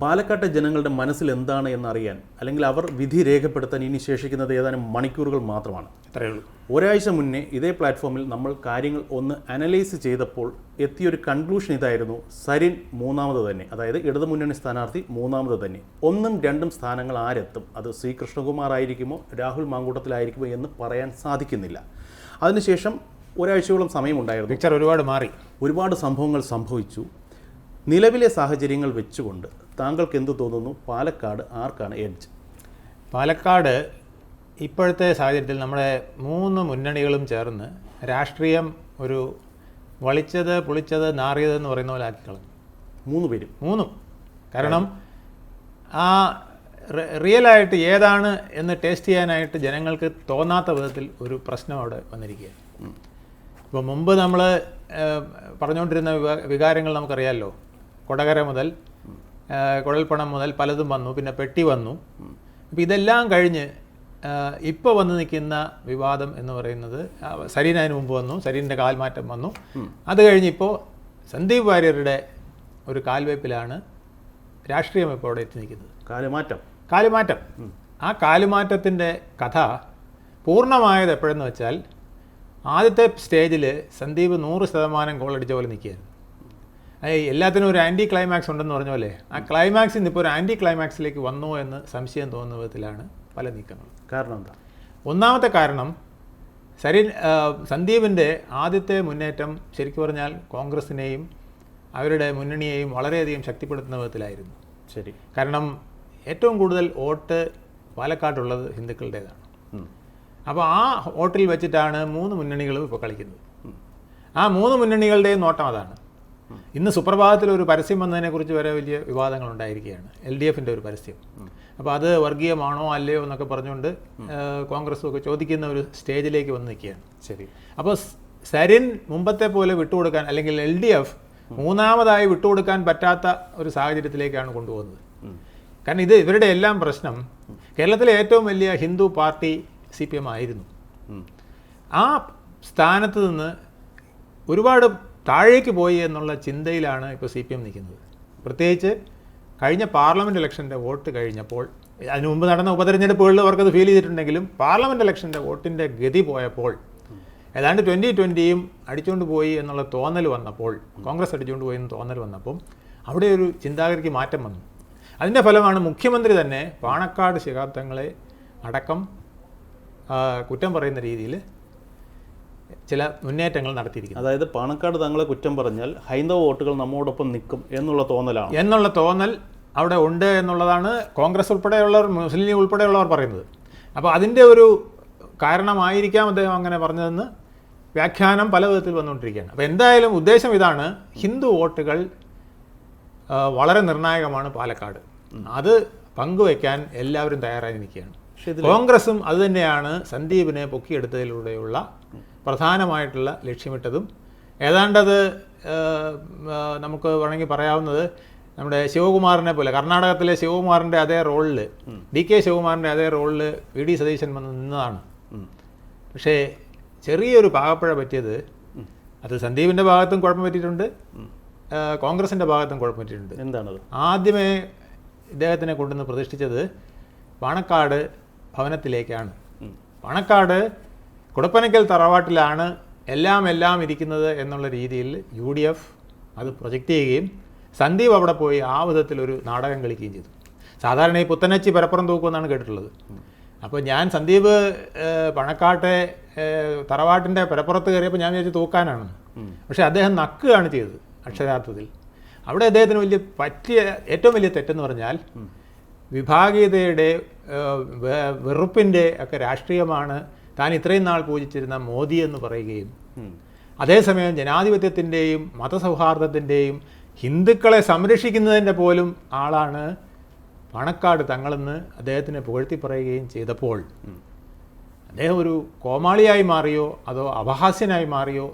പാലക്കാട്ടെ ജനങ്ങളുടെ മനസ്സിൽ എന്താണ് എന്നറിയാൻ അല്ലെങ്കിൽ അവർ വിധി രേഖപ്പെടുത്താൻ ഇനി ശേഷിക്കുന്നത് ഏതാനും മണിക്കൂറുകൾ മാത്രമാണ്. അത്രയേ ഉള്ളൂ. ഒരാഴ്ച മുന്നേ ഇതേ പ്ലാറ്റ്ഫോമിൽ നമ്മൾ കാര്യങ്ങൾ ഒന്ന് അനലൈസ് ചെയ്തപ്പോൾ എത്തിയൊരു കൺക്ലൂഷൻ ഇതായിരുന്നു സരിൻ മൂന്നാമത് തന്നെ. അതായത് ഇടതുമുന്നണി സ്ഥാനാർത്ഥി മൂന്നാമത് തന്നെ. ഒന്നും രണ്ടും സ്ഥാനങ്ങൾ ആരെത്തും? അത് സി കൃഷ്ണകുമാർ ആയിരിക്കുമോ? രാഹുൽ മാങ്കൂട്ടത്തിലായിരിക്കുമോ എന്ന് പറയാൻ സാധിക്കുന്നില്ല. അതിനുശേഷം ഒരാഴ്ചയോളം സമയമുണ്ടായിരുന്നു. പിക്ചർ ഒരുപാട് മാറി. ഒരുപാട് സംഭവങ്ങൾ സംഭവിച്ചു. നിലവിലെ സാഹചര്യങ്ങൾ വെച്ചുകൊണ്ട് താങ്കൾക്ക് എന്ത് തോന്നുന്നു? പാലക്കാട് ആർക്കാണ് എഡ്ജ് പാലക്കാട് ഇപ്പോഴത്തെ സാഹചര്യത്തിൽ നമ്മുടെ മൂന്ന് മുന്നണികളും ചേർന്ന് രാഷ്ട്രീയം ഒരു വളിച്ചത് പുളിച്ചത് നാറിയത് എന്ന് പറയുന്ന പോലെ ആക്കി കളഞ്ഞു മൂന്ന് പേരും? മൂന്നും. കാരണം ആ റിയലായിട്ട് ഏതാണ് എന്ന് ടേസ്റ്റ് ചെയ്യാനായിട്ട് ജനങ്ങൾക്ക് തോന്നാത്ത വിധത്തിൽ ഒരു പ്രശ്നം അവിടെ വന്നിരിക്കുകയാണ്. ഇപ്പോൾ മുമ്പ് നമ്മൾ പറഞ്ഞുകൊണ്ടിരുന്ന വികാ- വികാരങ്ങൾ നമുക്കറിയാമല്ലോ കൊടകര മുതൽ കുഴൽപ്പണം മുതൽ പലതും വന്നു പിന്നെ പെട്ടി വന്നു. അപ്പോൾ ഇതെല്ലാം കഴിഞ്ഞ് ഇപ്പോൾ വന്ന് നിൽക്കുന്ന വിവാദം എന്ന് പറയുന്നത് സരീൻ അതിന് മുമ്പ് വന്നു സരീന്റെ കാൽമാറ്റം വന്നു. അത് കഴിഞ്ഞ് ഇപ്പോൾ സന്ദീപ് വാര്യരുടെ ഒരു കാൽവയ്പ്പിലാണ് രാഷ്ട്രീയം ഇപ്പോൾ അവിടെ എത്തി നിൽക്കുന്നത്. കാലുമാറ്റം. കാലുമാറ്റം. ആ കാലുമാറ്റത്തിന്റെ കഥ പൂർണമായത് എപ്പോഴെന്ന് വെച്ചാൽ ആദ്യത്തെ സ്റ്റേജിൽ സന്ദീപ് നൂറ് ശതമാനം ഗോളടിച്ച പോലെ നിൽക്കുകയായിരുന്നു. എല്ലാത്തിനും ഒരു ആന്റി ക്ലൈമാക്സ് ഉണ്ടെന്ന് പറഞ്ഞ പോലെ. ആ ക്ലൈമാക്സിൽ നിന്ന് ഇപ്പോൾ ഒരു ആന്റി ക്ലൈമാക്സിലേക്ക് വന്നോ എന്ന് സംശയം തോന്നുന്ന വിധത്തിലാണ് പല നീക്കങ്ങളും. കാരണം എന്താ? ഒന്നാമത്തെ കാരണം സരി സന്ദീപിന്റെ ആദ്യത്തെ മുന്നേറ്റം ശരിക്കും പറഞ്ഞാൽ കോൺഗ്രസിനെയും അവരുടെ മുന്നണിയെയും വളരെയധികം ശക്തിപ്പെടുത്തുന്ന വിധത്തിലായിരുന്നു. ശരി. കാരണം ഏറ്റവും കൂടുതൽ വോട്ട് പാലക്കാട്ടുള്ളത് ഹിന്ദുക്കളുടേതാണ്. അപ്പോൾ ആ വോട്ടിൽ വെച്ചിട്ടാണ് മൂന്ന് മുന്നണികളും ഇപ്പോൾ കളിക്കുന്നത്. ആ മൂന്ന് മുന്നണികളുടെയും നോട്ടം അതാണ്. ഇന്ന് സുപ്രഭാതത്തിൽ ഒരു പരസ്യം വന്നതിനെക്കുറിച്ച് വരെ വലിയ വിവാദങ്ങൾ ഉണ്ടായിരിക്കുകയാണ് എൽ ഡി എഫിന്റെ ഒരു പരസ്യം. അപ്പോൾ അത് വർഗീയമാണോ അല്ലയോ എന്നൊക്കെ പറഞ്ഞുകൊണ്ട് കോൺഗ്രസ് കോൺഗ്രസും ഒക്കെ ചോദിക്കുന്ന ഒരു സ്റ്റേജിലേക്ക് വന്ന് നിൽക്കുകയാണ് ശരി അപ്പോൾ സരിൻ മുമ്പത്തെ പോലെ വിട്ടുകൊടുക്കാൻ അല്ലെങ്കിൽ എൽ ഡി എഫ് മൂന്നാമതായി വിട്ടുകൊടുക്കാൻ പറ്റാത്ത ഒരു സാഹചര്യത്തിലേക്കാണ് കൊണ്ടുപോകുന്നത്. കാരണം ഇത് ഇവരുടെ എല്ലാം പ്രശ്നം. കേരളത്തിലെ ഏറ്റവും വലിയ Hindu party C P M ആയിരുന്നു. ആ സ്ഥാനത്ത് നിന്ന് ഒരുപാട് താഴേക്ക് പോയി എന്നുള്ള ചിന്തയിലാണ് ഇപ്പോൾ സി പി എം നിൽക്കുന്നത്. പ്രത്യേകിച്ച് കഴിഞ്ഞ പാർലമെന്റ് ഇലക്ഷന്റെ വോട്ട് കഴിഞ്ഞപ്പോൾ അതിനു മുമ്പ് നടന്ന ഉപതെരഞ്ഞെടുപ്പുകളിൽ അവർക്കത് ഫീൽ ചെയ്തിട്ടുണ്ടെങ്കിലും പാർലമെന്റ് ഇലക്ഷന്റെ വോട്ടിന്റെ ഗതി പോയപ്പോൾ ഏതാണ്ട് ട്വന്റി ട്വന്റിയും അടിച്ചുകൊണ്ട് പോയി എന്നുള്ള തോന്നൽ വന്നപ്പോൾ കോൺഗ്രസ് അടിച്ചുകൊണ്ട് പോയി എന്ന് തോന്നൽ വന്നപ്പം അവിടെ ഒരു ചിന്താഗതിക്ക് മാറ്റം വന്നു. അതിന്റെ ഫലമാണ് മുഖ്യമന്ത്രി തന്നെ പാണക്കാട് ശിഖാബ്ദങ്ങളെ അടക്കം കുറ്റം പറയുന്ന രീതിയിൽ ചില മുന്നേറ്റങ്ങൾ നടത്തിയിരിക്കുന്നത് അതായത് പാണക്കാട് തങ്ങളെ കുറ്റം പറഞ്ഞാൽ ഹൈന്ദവ വോട്ടുകൾ നമ്മോടൊപ്പം നിൽക്കും എന്നുള്ള തോന്നലാണ്. എന്നുള്ള തോന്നൽ അവിടെ ഉണ്ട് എന്നുള്ളതാണ് കോൺഗ്രസ് ഉൾപ്പെടെയുള്ളവർ മുസ്ലിം ലീഗ് ഉൾപ്പെടെയുള്ളവർ പറയുന്നത്. അപ്പോൾ അതിന്റെ ഒരു കാരണമായിരിക്കാം അദ്ദേഹം അങ്ങനെ പറഞ്ഞതെന്ന് വ്യാഖ്യാനം പല വിധത്തിൽ വന്നുകൊണ്ടിരിക്കുകയാണ്. അപ്പോൾ എന്തായാലും ഉദ്ദേശം ഇതാണ് ഹിന്ദു വോട്ടുകൾ വളരെ നിർണായകമാണ് പാലക്കാട്. അത് പങ്കുവയ്ക്കാൻ എല്ലാവരും തയ്യാറായി നിൽക്കുകയാണ്. കോൺഗ്രസും അതുതന്നെയാണ് സന്ദീപിനെ പൊക്കിയെടുത്തതിലൂടെയുള്ള പ്രധാനമായിട്ടുള്ള ലക്ഷ്യമിട്ടതും. ഏതാണ്ടത് നമുക്ക് വേണമെങ്കിൽ പറയാവുന്നത് നമ്മുടെ ശിവകുമാറിനെ പോലെ കർണാടകത്തിലെ ശിവകുമാറിന്റെ അതേ റോളിൽ ഡി കെ ശിവകുമാറിന്റെ അതേ റോളിൽ വി ഡി സതീശൻ വന്ന് നിന്നതാണ്. പക്ഷേ ചെറിയൊരു പാകപ്പഴ പറ്റിയത് അത് സന്ദീപിന്റെ ഭാഗത്തും കുഴപ്പം പറ്റിയിട്ടുണ്ട്. കോൺഗ്രസിന്റെ ഭാഗത്തും കുഴപ്പം പറ്റിയിട്ടുണ്ട്. എന്താണത്? ആദ്യമേ ഇദ്ദേഹത്തിനെ കൊണ്ടുവന്ന് പ്രതിഷ്ഠിച്ചത് പാണക്കാട് ഭവനത്തിലേക്കാണ്. പാണക്കാട് കുടപ്പനക്കൽ തറവാട്ടിലാണ് എല്ലാം എല്ലാം ഇരിക്കുന്നത് എന്നുള്ള രീതിയിൽ യു ഡി എഫ് അത് പ്രൊജക്റ്റ് ചെയ്യുകയും സന്ദീപ് അവിടെ പോയി ആ വിധത്തിലൊരു നാടകം കളിക്കുകയും ചെയ്തു. സാധാരണ ഈ പുത്തനച്ചി പരപ്പുറം തൂക്കുമെന്നാണ് കേട്ടിട്ടുള്ളത്. അപ്പോൾ ഞാൻ സന്ദീപ് പണക്കാട്ടെ തറവാട്ടിന്റെ പരപ്പുറത്ത് കയറിയപ്പോൾ ഞാൻ വിചാരിച്ചു തൂക്കാനാണ് പക്ഷേ അദ്ദേഹം നക്കുകയാണ് ചെയ്തത് അക്ഷരാർത്ഥത്തിൽ. അവിടെ അദ്ദേഹത്തിന് വലിയ പറ്റിയ ഏറ്റവും വലിയ തെറ്റെന്ന് പറഞ്ഞാൽ വിഭാഗീയതയുടെ വെറുപ്പിന്റെ ഒക്കെ രാഷ്ട്രീയമാണ് താൻ ഇത്രയും നാൾ പൂജിച്ചിരുന്ന മോദി എന്ന് പറയുകയും അതേസമയം ജനാധിപത്യത്തിന്റെയും മതസൗഹാർദ്ദത്തിന്റെയും ഹിന്ദുക്കളെ സംരക്ഷിക്കുന്നതിന്റെ പോലും ആളാണ് പണക്കാട് തങ്ങളെന്ന് അദ്ദേഹത്തിനെ പുകഴ്ത്തി പറയുകയും ചെയ്തപ്പോൾ അദ്ദേഹം ഒരു കോമാളിയായി മാറിയോ അതോ അപഹാസ്യനായി മാറിയോ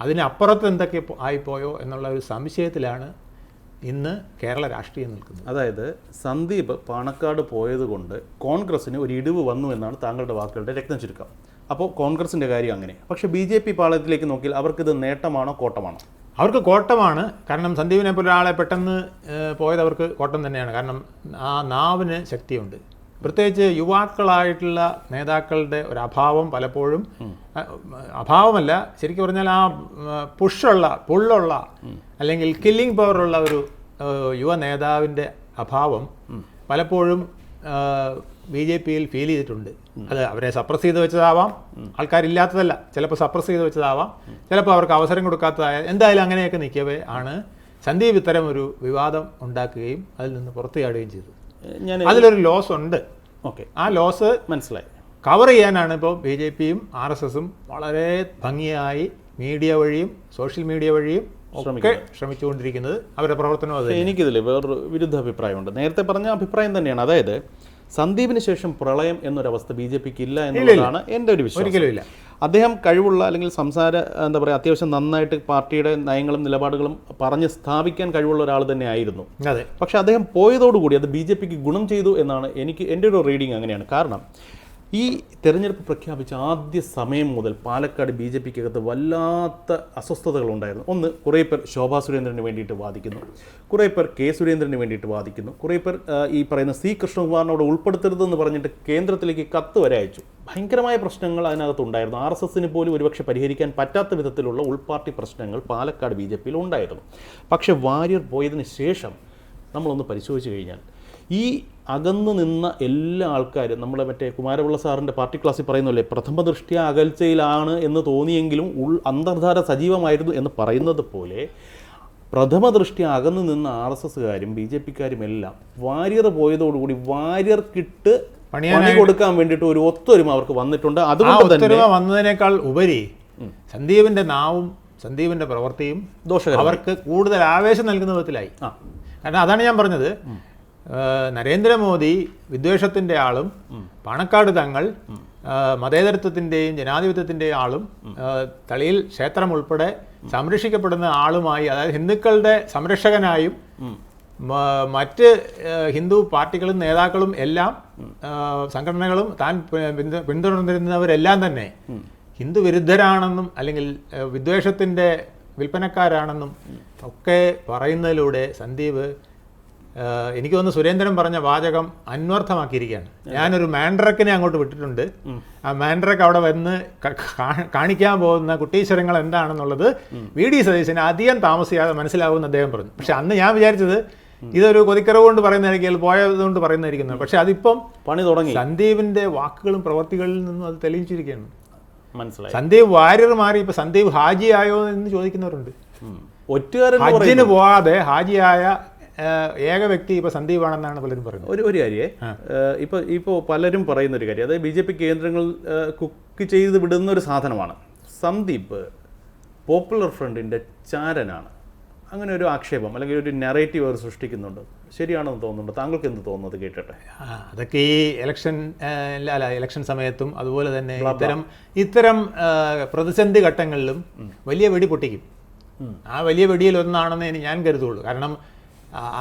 അതിനപ്പുറത്ത് എന്തൊക്കെ ആയിപ്പോയോ എന്നുള്ള ഒരു സംശയത്തിലാണ് ഇന്ന് കേരള രാഷ്ട്രീയം നിൽക്കുന്നത് അതായത് സന്ദീപ് പാണക്കാട് പോയതുകൊണ്ട് കോൺഗ്രസിന് ഒരു ഇടിവ് വന്നു എന്നാണ് താങ്കളുടെ വാക്കുകളുടെ രക്തം ചുരുക്കം. അപ്പോൾ കോൺഗ്രസിന്റെ കാര്യം അങ്ങനെ. പക്ഷേ ബി ജെ പി പാളയത്തിലേക്ക് നോക്കിയാൽ അവർക്കിത് നേട്ടമാണോ കോട്ടമാണോ? അവർക്ക് കോട്ടമാണ്. കാരണം സന്ദീപിനെ പോലെ ഒരാളെ പെട്ടെന്ന് പോയത് അവർക്ക് കോട്ടം തന്നെയാണ്. കാരണം ആ നാവിന് ശക്തിയുണ്ട്. പ്രത്യേകിച്ച് യുവാക്കളായിട്ടുള്ള നേതാക്കളുടെ ഒരു അഭാവം പലപ്പോഴും അഭാവമല്ല. ശരിക്കും പറഞ്ഞാൽ ആ പുഷുള്ള പുള്ളുള്ള അല്ലെങ്കിൽ കില്ലിംഗ് പവറുള്ള ഒരു യുവ നേതാവിന്റെ അഭാവം പലപ്പോഴും ബി ജെ പിയിൽ ഫീൽ ചെയ്തിട്ടുണ്ട്. അത് അവരെ സപ്രസ് ചെയ്ത് വെച്ചതാവാം. ആൾക്കാരില്ലാത്തതല്ല. ചിലപ്പോൾ സപ്രസ് ചെയ്ത് വെച്ചതാവാം. ചിലപ്പോൾ അവർക്ക് അവസരം കൊടുക്കാത്തതായ എന്തായാലും അങ്ങനെയൊക്കെ നിൽക്കവേ ആണ്. സന്ദീപ് ഇത്തരം ഒരു വിവാദം ഉണ്ടാക്കുകയും അതിൽ നിന്ന് പുറത്തു ചാടുകയും ചെയ്തു അതിലൊരു ലോസ് ഉണ്ട്. ഓക്കെ. ആ ലോസ് മനസ്സിലായി. കവർ ചെയ്യാനാണ് ഇപ്പോൾ ബി ജെ പിയും ആർ എസ് എസും വളരെ ഭംഗിയായി മീഡിയ വഴിയും സോഷ്യൽ മീഡിയ വഴിയും ഒക്കെ ശ്രമിച്ചുകൊണ്ടിരിക്കുന്നത്. അവരുടെ പ്രവർത്തനം അത് എനിക്കിതിൽ വേറൊരു വിരുദ്ധ അഭിപ്രായമുണ്ട് നേരത്തെ പറഞ്ഞ അഭിപ്രായം തന്നെയാണ്. അതായത് സന്ദീപിന് ശേഷം പ്രളയം എന്നൊരവസ്ഥ ബി ജെ പിക്ക് ഇല്ല. എന്നുള്ളതാണ് എന്റെ ഒരു വിശ്വാസം. ഒരിക്കലും ഇല്ല. അദ്ദേഹം കഴിവുള്ള അല്ലെങ്കിൽ സംസാര എന്താ പറയുക അത്യാവശ്യം നന്നായിട്ട് പാർട്ടിയുടെ നയങ്ങളും നിലപാടുകളും പറഞ്ഞ് സ്ഥാപിക്കാൻ കഴിവുള്ള ഒരാൾ തന്നെ ആയിരുന്നു. അതെ. പക്ഷേ അദ്ദേഹം പോയതോടുകൂടി അത് ബി ജെ പിക്ക് ഗുണം ചെയ്തു എന്നാണ് എനിക്ക് എന്റെ ഒരു റീഡിങ് അങ്ങനെയാണ്. കാരണം ഈ തെരഞ്ഞെടുപ്പ് പ്രഖ്യാപിച്ച ആദ്യ സമയം മുതൽ പാലക്കാട് ബി ജെ പിക്കകത്ത് വല്ലാത്ത അസ്വസ്ഥതകളുണ്ടായിരുന്നു. ഒന്ന് കുറേ പേർ ശോഭാ സുരേന്ദ്രന് വേണ്ടിയിട്ട് വാദിക്കുന്നു. കുറേ പേർ കെ സുരേന്ദ്രന് വേണ്ടിയിട്ട് വാദിക്കുന്നു. കുറേ പേർ ഈ പറയുന്ന സി കൃഷ്ണകുമാറിനോട് ഉൾപ്പെടുത്തരുതെന്ന് പറഞ്ഞിട്ട് കേന്ദ്രത്തിലേക്ക് കത്ത് വരെ അയച്ചു. ഭയങ്കരമായ പ്രശ്നങ്ങൾ അതിനകത്തുണ്ടായിരുന്നു. ആർ എസ് എസിന് പോലും ഒരുപക്ഷെ പരിഹരിക്കാൻ പറ്റാത്ത വിധത്തിലുള്ള ഉൾപാർട്ടി പ്രശ്നങ്ങൾ പാലക്കാട് ബി ജെ പിയിൽ ഉണ്ടായിരുന്നു. പക്ഷേ വാര്യർ പോയതിന് ശേഷം നമ്മളൊന്ന് പരിശോധിച്ച് കഴിഞ്ഞാൽ ഈ അകന്നു നിന്ന എല്ലാ ആൾക്കാരും നമ്മളെ മറ്റേ കുമാരപിള്ള സാറിന്റെ പാർട്ടി ക്ലാസ്സിൽ പറയുന്നല്ലേ പ്രഥമ ദൃഷ്ടിയ അകൽച്ചയിലാണ് എന്ന് തോന്നിയെങ്കിലും ഉൾ അന്തർധാര സജീവമായിരുന്നു എന്ന് പറയുന്നത് പോലെ പ്രഥമ ദൃഷ്ടി അകന്നു നിന്ന ആർ എസ് എസ്സുകാരും ബി ജെ പിക്കാരും എല്ലാം വാര്യർ പോയതോടുകൂടി വാര്യർക്കിട്ട് പണി കൊടുക്കാൻ വേണ്ടിയിട്ട് ഒരു ഒത്തൊരുമ അവർക്ക് വന്നിട്ടുണ്ട്. അതുകൊണ്ട് ഒത്തൊരുമ വന്നതിനേക്കാൾ ഉപരി സന്ദീപിന്റെ നാവും സന്ദീപിന്റെ പ്രവൃത്തിയും ദോഷകരം അവർക്ക് കൂടുതൽ ആവേശം നൽകുന്ന വിധത്തിലായി. കാരണം അതാണ് ഞാൻ പറഞ്ഞത്. നരേന്ദ്രമോദി വിദ്വേഷത്തിന്റെ ആളും പാണക്കാട് തങ്ങൾ മതേതരത്വത്തിന്റെയും മതേതരത്വത്തിന്റെയും ജനാധിപത്യത്തിന്റെ ആളും തളിയിൽ ക്ഷേത്രം ഉൾപ്പെടെ സംരക്ഷിക്കപ്പെടുന്ന ആളുമായി അതായത് ഹിന്ദുക്കളുടെ സംരക്ഷകനായും മറ്റ് ഹിന്ദു പാർട്ടികളും നേതാക്കളും എല്ലാം സംഘടനകളും താൻ പിന്തുടർന്നിരുന്നവരെല്ലാം തന്നെ ഹിന്ദു വിരുദ്ധരാണെന്നും അല്ലെങ്കിൽ വിദ്വേഷത്തിന്റെ വിദ്വേഷത്തിന്റെ വിൽപ്പനക്കാരാണെന്നും ഒക്കെ പറയുന്നതിലൂടെ സന്ദീപ് എനിക്ക് തോന്നുന്നു സുരേന്ദ്രൻ പറഞ്ഞ വാചകം അന്വർത്ഥമാക്കിയിരിക്കുകയാണ്. ഞാനൊരു മാൻഡ്രക്കിനെ അങ്ങോട്ട് വിട്ടിട്ടുണ്ട്. ആ മാൻഡ്രക്ക് അവിടെ വന്ന് കാണിക്കാൻ പോകുന്ന കുട്ടീശ്വരങ്ങൾ എന്താണെന്നുള്ളത് വി ഡി സതീശന് അധികം താമസിയാതെ മനസ്സിലാവുമെന്ന് അദ്ദേഹം പറഞ്ഞു. പക്ഷെ അന്ന് ഞാൻ വിചാരിച്ചത് ഇതൊരു കൊതിക്കറവ് കൊണ്ട് പറയുന്നതായിരിക്കും പോയത് കൊണ്ട് പറയുന്നതായിരിക്കുന്നു പക്ഷെ അതിപ്പം പണി തുടങ്ങി. സന്ദീപിന്റെ വാക്കുകളും പ്രവർത്തികളിൽ നിന്നും അത് തെളിയിച്ചിരിക്കുകയാണ്. മനസ്സിലായി. സന്ദീപ് വാര്യർ മാറി ഇപ്പൊ സന്ദീപ് ഹാജി ആയോ എന്ന് ചോദിക്കുന്നവരുണ്ട്. ഒറ്റ ഒറ്റുകാരൻ ഹജ്ജിന് പോവാതെ ഹാജിയായ ഏക വ്യക്തി ഇപ്പൊ സന്ദീപാണെന്നാണ് പലരും പറയുന്നത്. ഒരു ഒരു കാര്യേ ഇപ്പോൾ ഇപ്പോൾ പലരും പറയുന്ന ഒരു കാര്യം അതായത് ബി ജെ പി കേന്ദ്രങ്ങൾ കുക്ക് ചെയ്ത് വിടുന്ന ഒരു സാധനമാണ്. സന്ദീപ് പോപ്പുലർ ഫ്രണ്ടിന്റെ ചാരനാണ്. അങ്ങനെ ഒരു ആക്ഷേപം അല്ലെങ്കിൽ ഒരു നെറേറ്റീവ് അവർ സൃഷ്ടിക്കുന്നുണ്ട്. ശരിയാണെന്ന് തോന്നുന്നുണ്ട്? താങ്കൾക്ക് എന്ത് തോന്നുന്നത് കേട്ടിട്ടെ. അതൊക്കെ ഈ ഇലക്ഷൻ അല്ല ഇലക്ഷൻ സമയത്തും അതുപോലെ തന്നെ ഇത്തരം ഇത്തരം പ്രതിസന്ധി ഘട്ടങ്ങളിലും വലിയ വെടി പൊട്ടിക്കും. ആ വലിയ വെടിയിൽ ഒന്നാണെന്ന് ഞാൻ കരുതുള്ളൂ. കാരണം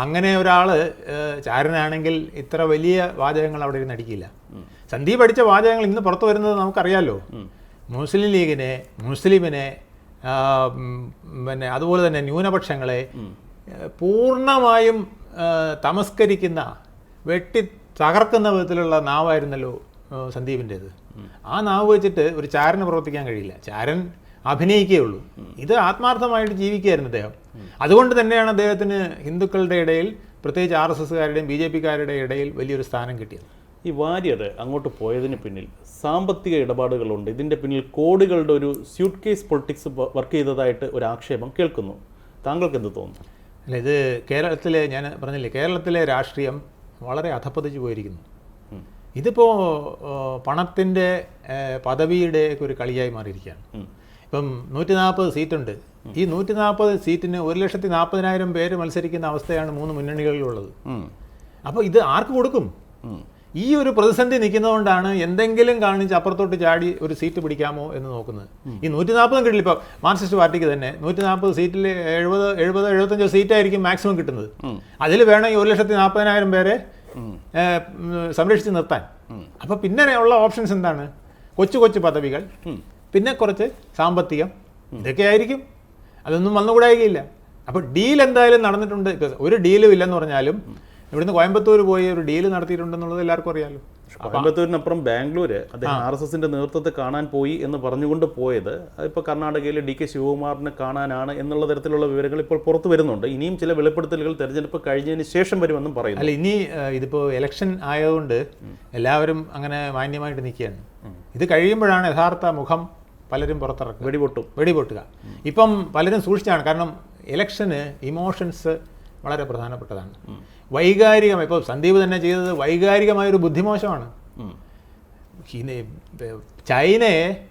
അങ്ങനെ ഒരാൾ ചാരനാണെങ്കിൽ ഇത്ര വലിയ വാചകങ്ങൾ അവിടെ ഇരുന്ന് അടിക്കില്ല. സന്ദീപ് അടിച്ച വാചകങ്ങൾ ഇന്ന് പുറത്തു വരുന്നത് നമുക്കറിയാലോ? മുസ്ലിം ലീഗിനെ മുസ്ലിമിനെ പിന്നെ അതുപോലെ തന്നെ ന്യൂനപക്ഷങ്ങളെ പൂർണമായും തമസ്കരിക്കുന്ന വെട്ടി തകർക്കുന്ന വിധത്തിലുള്ള നാവായിരുന്നല്ലോ സന്ദീപിന്റേത് ആ നാവ് വെച്ചിട്ട് ഒരു ചാരന് പ്രവർത്തിക്കാൻ കഴിയില്ല. ചാരൻ അഭിനയിക്കേ ഉള്ളൂ ഇത് ആത്മാർത്ഥമായിട്ട് ജീവിക്കുകയായിരുന്നു അദ്ദേഹം. അതുകൊണ്ട് തന്നെയാണ് അദ്ദേഹത്തിന് ഹിന്ദുക്കളുടെ ഇടയിൽ പ്രത്യേകിച്ച് ആർ എസ് എസ്സുകാരുടെയും ബി ജെ പിക്കാരുടെ ഇടയിൽ വലിയൊരു സ്ഥാനം കിട്ടിയത്. ഈ വാര്യർ അങ്ങോട്ട് പോയതിന് പിന്നിൽ സാമ്പത്തിക ഇടപാടുകളുണ്ട്. ഇതിന്റെ പിന്നിൽ കോടികളുടെ ഒരു സ്യൂട്ട് കേസ് പൊളിറ്റിക്സ് വർക്ക് ചെയ്തതായിട്ട് ഒരു ആക്ഷേപം കേൾക്കുന്നു. താങ്കൾക്ക് എന്ത് തോന്നുന്നു? അല്ല ഇത് കേരളത്തിലെ ഞാൻ പറഞ്ഞില്ലേ കേരളത്തിലെ രാഷ്ട്രീയം വളരെ അധപ്പതിച്ചു പോയിരിക്കുന്നു. ഇതിപ്പോൾ പണത്തിന്റെ പദവിയുടെ ഒരു കളിയായി മാറിയിരിക്കുകയാണ്. ഇപ്പം നൂറ്റി നാൽപ്പത് സീറ്റുണ്ട് ഈ നൂറ്റി നാൽപ്പത് സീറ്റിന് ഒരു ലക്ഷത്തി നാൽപ്പതിനായിരം പേര് മത്സരിക്കുന്ന അവസ്ഥയാണ് മൂന്ന് മുന്നണികളിലുള്ളത്. അപ്പോൾ ഇത് ആർക്ക് കൊടുക്കും? ഈ ഒരു പ്രതിസന്ധി നിൽക്കുന്നതുകൊണ്ടാണ് എന്തെങ്കിലും കാണിച്ച് അപ്പുറത്തോട്ട് ചാടി ഒരു സീറ്റ് പിടിക്കാമോ എന്ന് നോക്കുന്നത്. ഈ നൂറ്റി നാൽപ്പതും കിട്ടില്ല. ഇപ്പോൾ മാർക്സിസ്റ്റ് പാർട്ടിക്ക് തന്നെ നൂറ്റി നാൽപ്പത് സീറ്റിൽ എഴുപത് എഴുപത് എഴുപത്തഞ്ചോ സീറ്റായിരിക്കും മാക്സിമം കിട്ടുന്നത്. അതിൽ വേണം ഈ ഒരു ലക്ഷത്തി നാൽപ്പതിനായിരം പേരെ സംരക്ഷിച്ച് നിർത്താൻ. അപ്പോൾ പിന്നെ ഉള്ള ഓപ്ഷൻസ് എന്താണ്? കൊച്ചു കൊച്ചു പദവികൾ. പിന്നെ കുറച്ച് സാമ്പത്തികം ഇതൊക്കെ ആയിരിക്കും. അതൊന്നും വന്നുകൂടായികയില്ല അപ്പോൾ ഡീൽ എന്തായാലും നടന്നിട്ടുണ്ട്. ഒരു ഡീലും ഇല്ലെന്ന് പറഞ്ഞാലും ഇവിടുന്ന് കോയമ്പത്തൂർ പോയി ഒരു ഡീൽ നടത്തിയിട്ടുണ്ടെന്നുള്ളത് എല്ലാവർക്കും അറിയാമല്ലോ കോയമ്പത്തൂരിനപ്പുറം ബാംഗ്ലൂര് അദ്ദേഹം ആർ എസ് എസിന്റെ നേതൃത്വത്തെ കാണാൻ പോയി എന്ന് പറഞ്ഞുകൊണ്ട് പോയത്. ഇപ്പൊ കർണാടകയിലെ ഡി കെ ശിവകുമാറിനെ കാണാനാണ് എന്നുള്ള തരത്തിലുള്ള വിവരങ്ങൾ ഇപ്പോൾ പുറത്തു വരുന്നുണ്ട്. ഇനിയും ചില വെളിപ്പെടുത്തലുകൾ തെരഞ്ഞെടുപ്പ് കഴിഞ്ഞതിന് ശേഷം വരുമെന്നും പറയുന്നു. അല്ല ഇനി ഇതിപ്പോ ഇലക്ഷൻ ആയതുകൊണ്ട് എല്ലാവരും അങ്ങനെ മാന്യമായിട്ട് നിൽക്കുകയാണ്. ഇത് കഴിയുമ്പോഴാണ് യഥാർത്ഥ മുഖം പലരും പുറത്തിറക്കും വെടിപൊട്ടും. വെടിപൊട്ടുക. ഇപ്പം പലരും സൂക്ഷിച്ചാണ്. കാരണം ഇലക്ഷന് ഇമോഷൻസ് വളരെ പ്രധാനപ്പെട്ടതാണ്. വൈകാരികം ഇപ്പോൾ സന്ദീപ് തന്നെ ചെയ്തത് വൈകാരികമായൊരു ബുദ്ധിമോശമാണ്. ചൈനയെ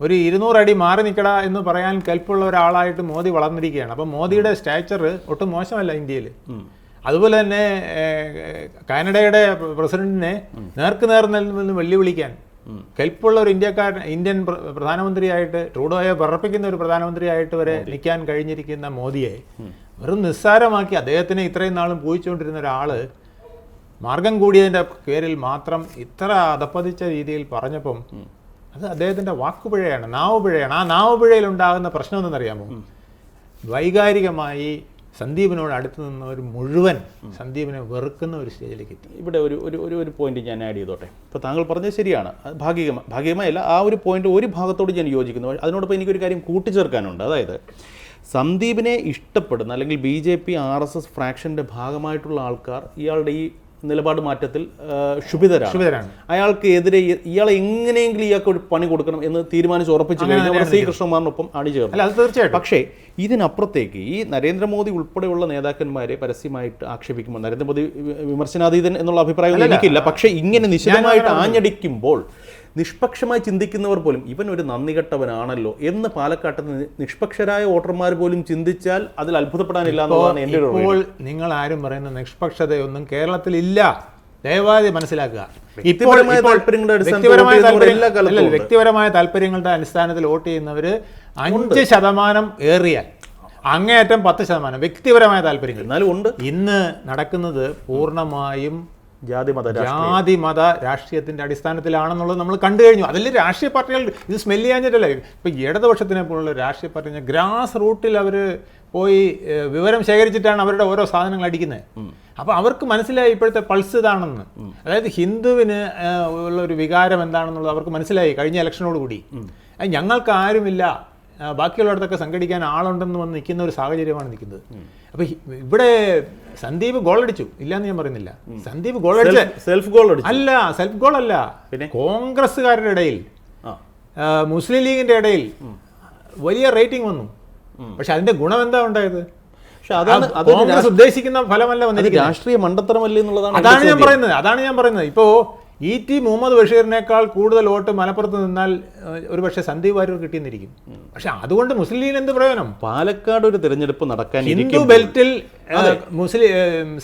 ഒരു ഇരുന്നൂറടി മാറി നിൽക്കട എന്ന് പറയാൻ കൽപ്പുള്ള ഒരാളായിട്ട് മോദി വളർന്നിരിക്കുകയാണ്. അപ്പം മോദിയുടെ സ്റ്റാച്ചർ ഒട്ടും മോശമല്ല ഇന്ത്യയിൽ. അതുപോലെ തന്നെ കാനഡയുടെ പ്രസിഡന്റിനെ നേർക്ക് നേർ നിന്ന് വെല്ലുവിളിക്കാൻ കെൽപ്പുള്ള ഒരു ഇന്ത്യക്കാരൻ ഇന്ത്യൻ പ്രധാനമന്ത്രിയായിട്ട് ട്രൂഡോയെ വിറപ്പിക്കുന്ന ഒരു പ്രധാനമന്ത്രിയായിട്ട് വരെ നിൽക്കാൻ കഴിഞ്ഞിരിക്കുന്ന മോദിയെ വെറും നിസ്സാരമാക്കി അദ്ദേഹത്തിനെ ഇത്രയും നാളും പൂജിച്ചുകൊണ്ടിരുന്ന ഒരാൾ മാർഗം കൂടിയതിന്റെ പേരിൽ മാത്രം ഇത്ര അധപ്പതിച്ച രീതിയിൽ പറഞ്ഞപ്പം അത് അദ്ദേഹത്തിന്റെ വാക്കുപിഴയാണ് നാവുപിഴയാണ്. ആ നാവുപിഴയിൽ ഉണ്ടാകുന്ന പ്രശ്നം എന്തെന്നറിയാമോ? വൈകാരികമായി സന്ദീപിനോട് അടുത്ത് നിന്നവർ മുഴുവൻ സന്ദീപിനെ വെറുക്കുന്ന ഒരു സ്റ്റേജിലേക്ക് എത്തി. ഇവിടെ ഒരു ഒരു ഒരു ഒരു പോയിന്റ് ഞാൻ ആഡ് ചെയ്തോട്ടെ. ഇപ്പോൾ താങ്കൾ പറഞ്ഞത് ശരിയാണ്. ഭാഗികമായി ഭാഗികമായല്ല ആ ഒരു പോയിന്റ് ഒരു ഭാഗത്തോട് ഞാൻ യോജിക്കുന്നു. അതിനോടൊപ്പം എനിക്കൊരു കാര്യം കൂട്ടിച്ചേർക്കാനുണ്ട്. അതായത് സന്ദീപിനെ ഇഷ്ടപ്പെടുന്ന അല്ലെങ്കിൽ B J P R S S ഫ്രാക്ഷന്റെ ഭാഗമായിട്ടുള്ള ആൾക്കാർ ഇയാളുടെ ഈ നിലപാട് മാറ്റത്തിൽ ക്ഷുഭിതരാണ്. ക്ഷുഭിതരാണ്. അയാൾക്ക് എതിരെ ഇയാളെ എങ്ങനെയെങ്കിലും ഇയാൾക്ക് ഒരു പണി കൊടുക്കണം എന്ന് തീരുമാനിച്ച് ഉറപ്പിച്ചു കഴിഞ്ഞാൽ ശ്രീകൃഷ്ണകുമാറിനൊപ്പം അണിചേർന്നു അല്ല അത് തീർച്ചയായിട്ടും. പക്ഷേ ഇതിനപ്പുറത്തേക്ക് ഈ നരേന്ദ്രമോദി ഉൾപ്പെടെയുള്ള നേതാക്കന്മാരെ പരസ്യമായിട്ട് ആക്ഷേപിക്കുമ്പോൾ നരേന്ദ്രമോദി വിമർശനാതീതൻ എന്നുള്ള അഭിപ്രായം എനിക്കില്ല. പക്ഷേ ഇങ്ങനെ നിശിതമായിട്ട് ആഞ്ഞടിക്കുമ്പോൾ നിഷ്പക്ഷമായി ചിന്തിക്കുന്നവർ പോലും ഇവൻ ഒരു നന്ദി കെട്ടവനാണല്ലോ എന്ന് പാലക്കാട്ട് നിഷ്പക്ഷരായ വോട്ടർമാർ പോലും ചിന്തിച്ചാൽ അതിൽ അത്ഭുതപ്പെടാനില്ല എന്നുള്ളതാണ് എന്റെ ഇപ്പോൾ നിങ്ങൾ ആരും പറയുന്ന നിഷ്പക്ഷതയൊന്നും കേരളത്തിൽ ഇല്ല ദയവായി മനസ്സിലാക്കുക. ഇപ്പോൾ വ്യക്തിപരമായ ചെയ്യുന്നവർ താല്പര്യം-. വ്യക്തിപരമായ താല്പര്യങ്ങളുടെ അടിസ്ഥാനത്തിൽ വോട്ട് ചെയ്യുന്നവര് അഞ്ച് ശതമാനം ഏറിയാൽ അങ്ങേയറ്റം പത്ത് ശതമാനം വ്യക്തിപരമായ താല്പര്യങ്ങൾ. എന്നാലും ഉണ്ട്. ഇന്ന് നടക്കുന്നത് പൂർണമായും ജാതി മത രാഷ്ട്രീയത്തിന്റെ അടിസ്ഥാനത്തിലാണെന്നുള്ളത് നമ്മൾ കണ്ടു കഴിഞ്ഞു. അതിൽ രാഷ്ട്രീയ പാർട്ടികൾ ഇത് സ്മെല്ല് ചെയ്യാഞ്ഞിട്ടല്ലേ? ഇപ്പൊ ഇടതുപക്ഷത്തിനെ പോലുള്ള രാഷ്ട്രീയ പാർട്ടി ഗ്രാസ് റൂട്ടിൽ അവർ പോയി വിവരം ശേഖരിച്ചിട്ടാണ് അവരുടെ ഓരോ സാധനങ്ങൾ അടിക്കുന്നത്. അപ്പൊ അവർക്ക് മനസ്സിലായി ഇപ്പോഴത്തെ പൾസ് ഇതാണെന്ന്. അതായത് ഹിന്ദുവിന് ഉള്ള ഒരു വികാരം എന്താണെന്നുള്ളത് അവർക്ക് മനസ്സിലായി കഴിഞ്ഞ ഇലക്ഷനോട് കൂടി. അത് ഞങ്ങൾക്ക് ആരുമില്ല. ബാക്കിയുള്ളിടത്തൊക്കെ സംഘടിക്കാൻ ആളുണ്ടെന്ന് വന്ന് നിൽക്കുന്ന ഒരു സാഹചര്യമാണ് നിൽക്കുന്നത്. അപ്പൊ ഇവിടെ സന്ദീപ് ഗോൾ അടിച്ചു. ഇല്ലാന്ന് ഞാൻ പറയുന്നില്ല. സന്ദീപ് ഗോൾ അടിച്ചു സെൽഫ് ഗോൾ അടിച്ചു. അല്ല സെൽഫ് ഗോൾ അല്ല. പിന്നെ? കോൺഗ്രസ്സുകാരുടെ ഇടയിൽ മുസ്ലിം ലീഗിന്റെ ഇടയിൽ വലിയ റേറ്റിംഗ് വന്നു. പക്ഷെ അതിന്റെ ഗുണം എന്താ ഉണ്ടായത്? പക്ഷെ അതാണ് ആ, കോൺഗ്രസ് ഉദ്ദേശിക്കുന്ന ഫലമല്ല വന്നിരിക്കുന്നത്. രാഷ്ട്രീയ മണ്ടത്തരമല്ലേ എന്നുള്ളതാണ് അതാണ് ഞാൻ പറയുന്നത് അതാണ് ഞാൻ പറയുന്നത്. ഇപ്പോ ഇ ടി മുഹമ്മദ് ബഷീറിനേക്കാൾ കൂടുതൽ വോട്ട് മലപ്പുറത്ത് നിന്നാൽ ഒരു പക്ഷേ സന്ദീപ് വാര്യർ കിട്ടിയെന്നിരിക്കും. പക്ഷെ അതുകൊണ്ട് മുസ്ലിം ലീഗിന് എന്ത് പ്രയോജനം? പാലക്കാട് ഒരു തിരഞ്ഞെടുപ്പ് നടക്കാൻ ഹിന്ദു ബെൽറ്റിൽ മുസ്ലിം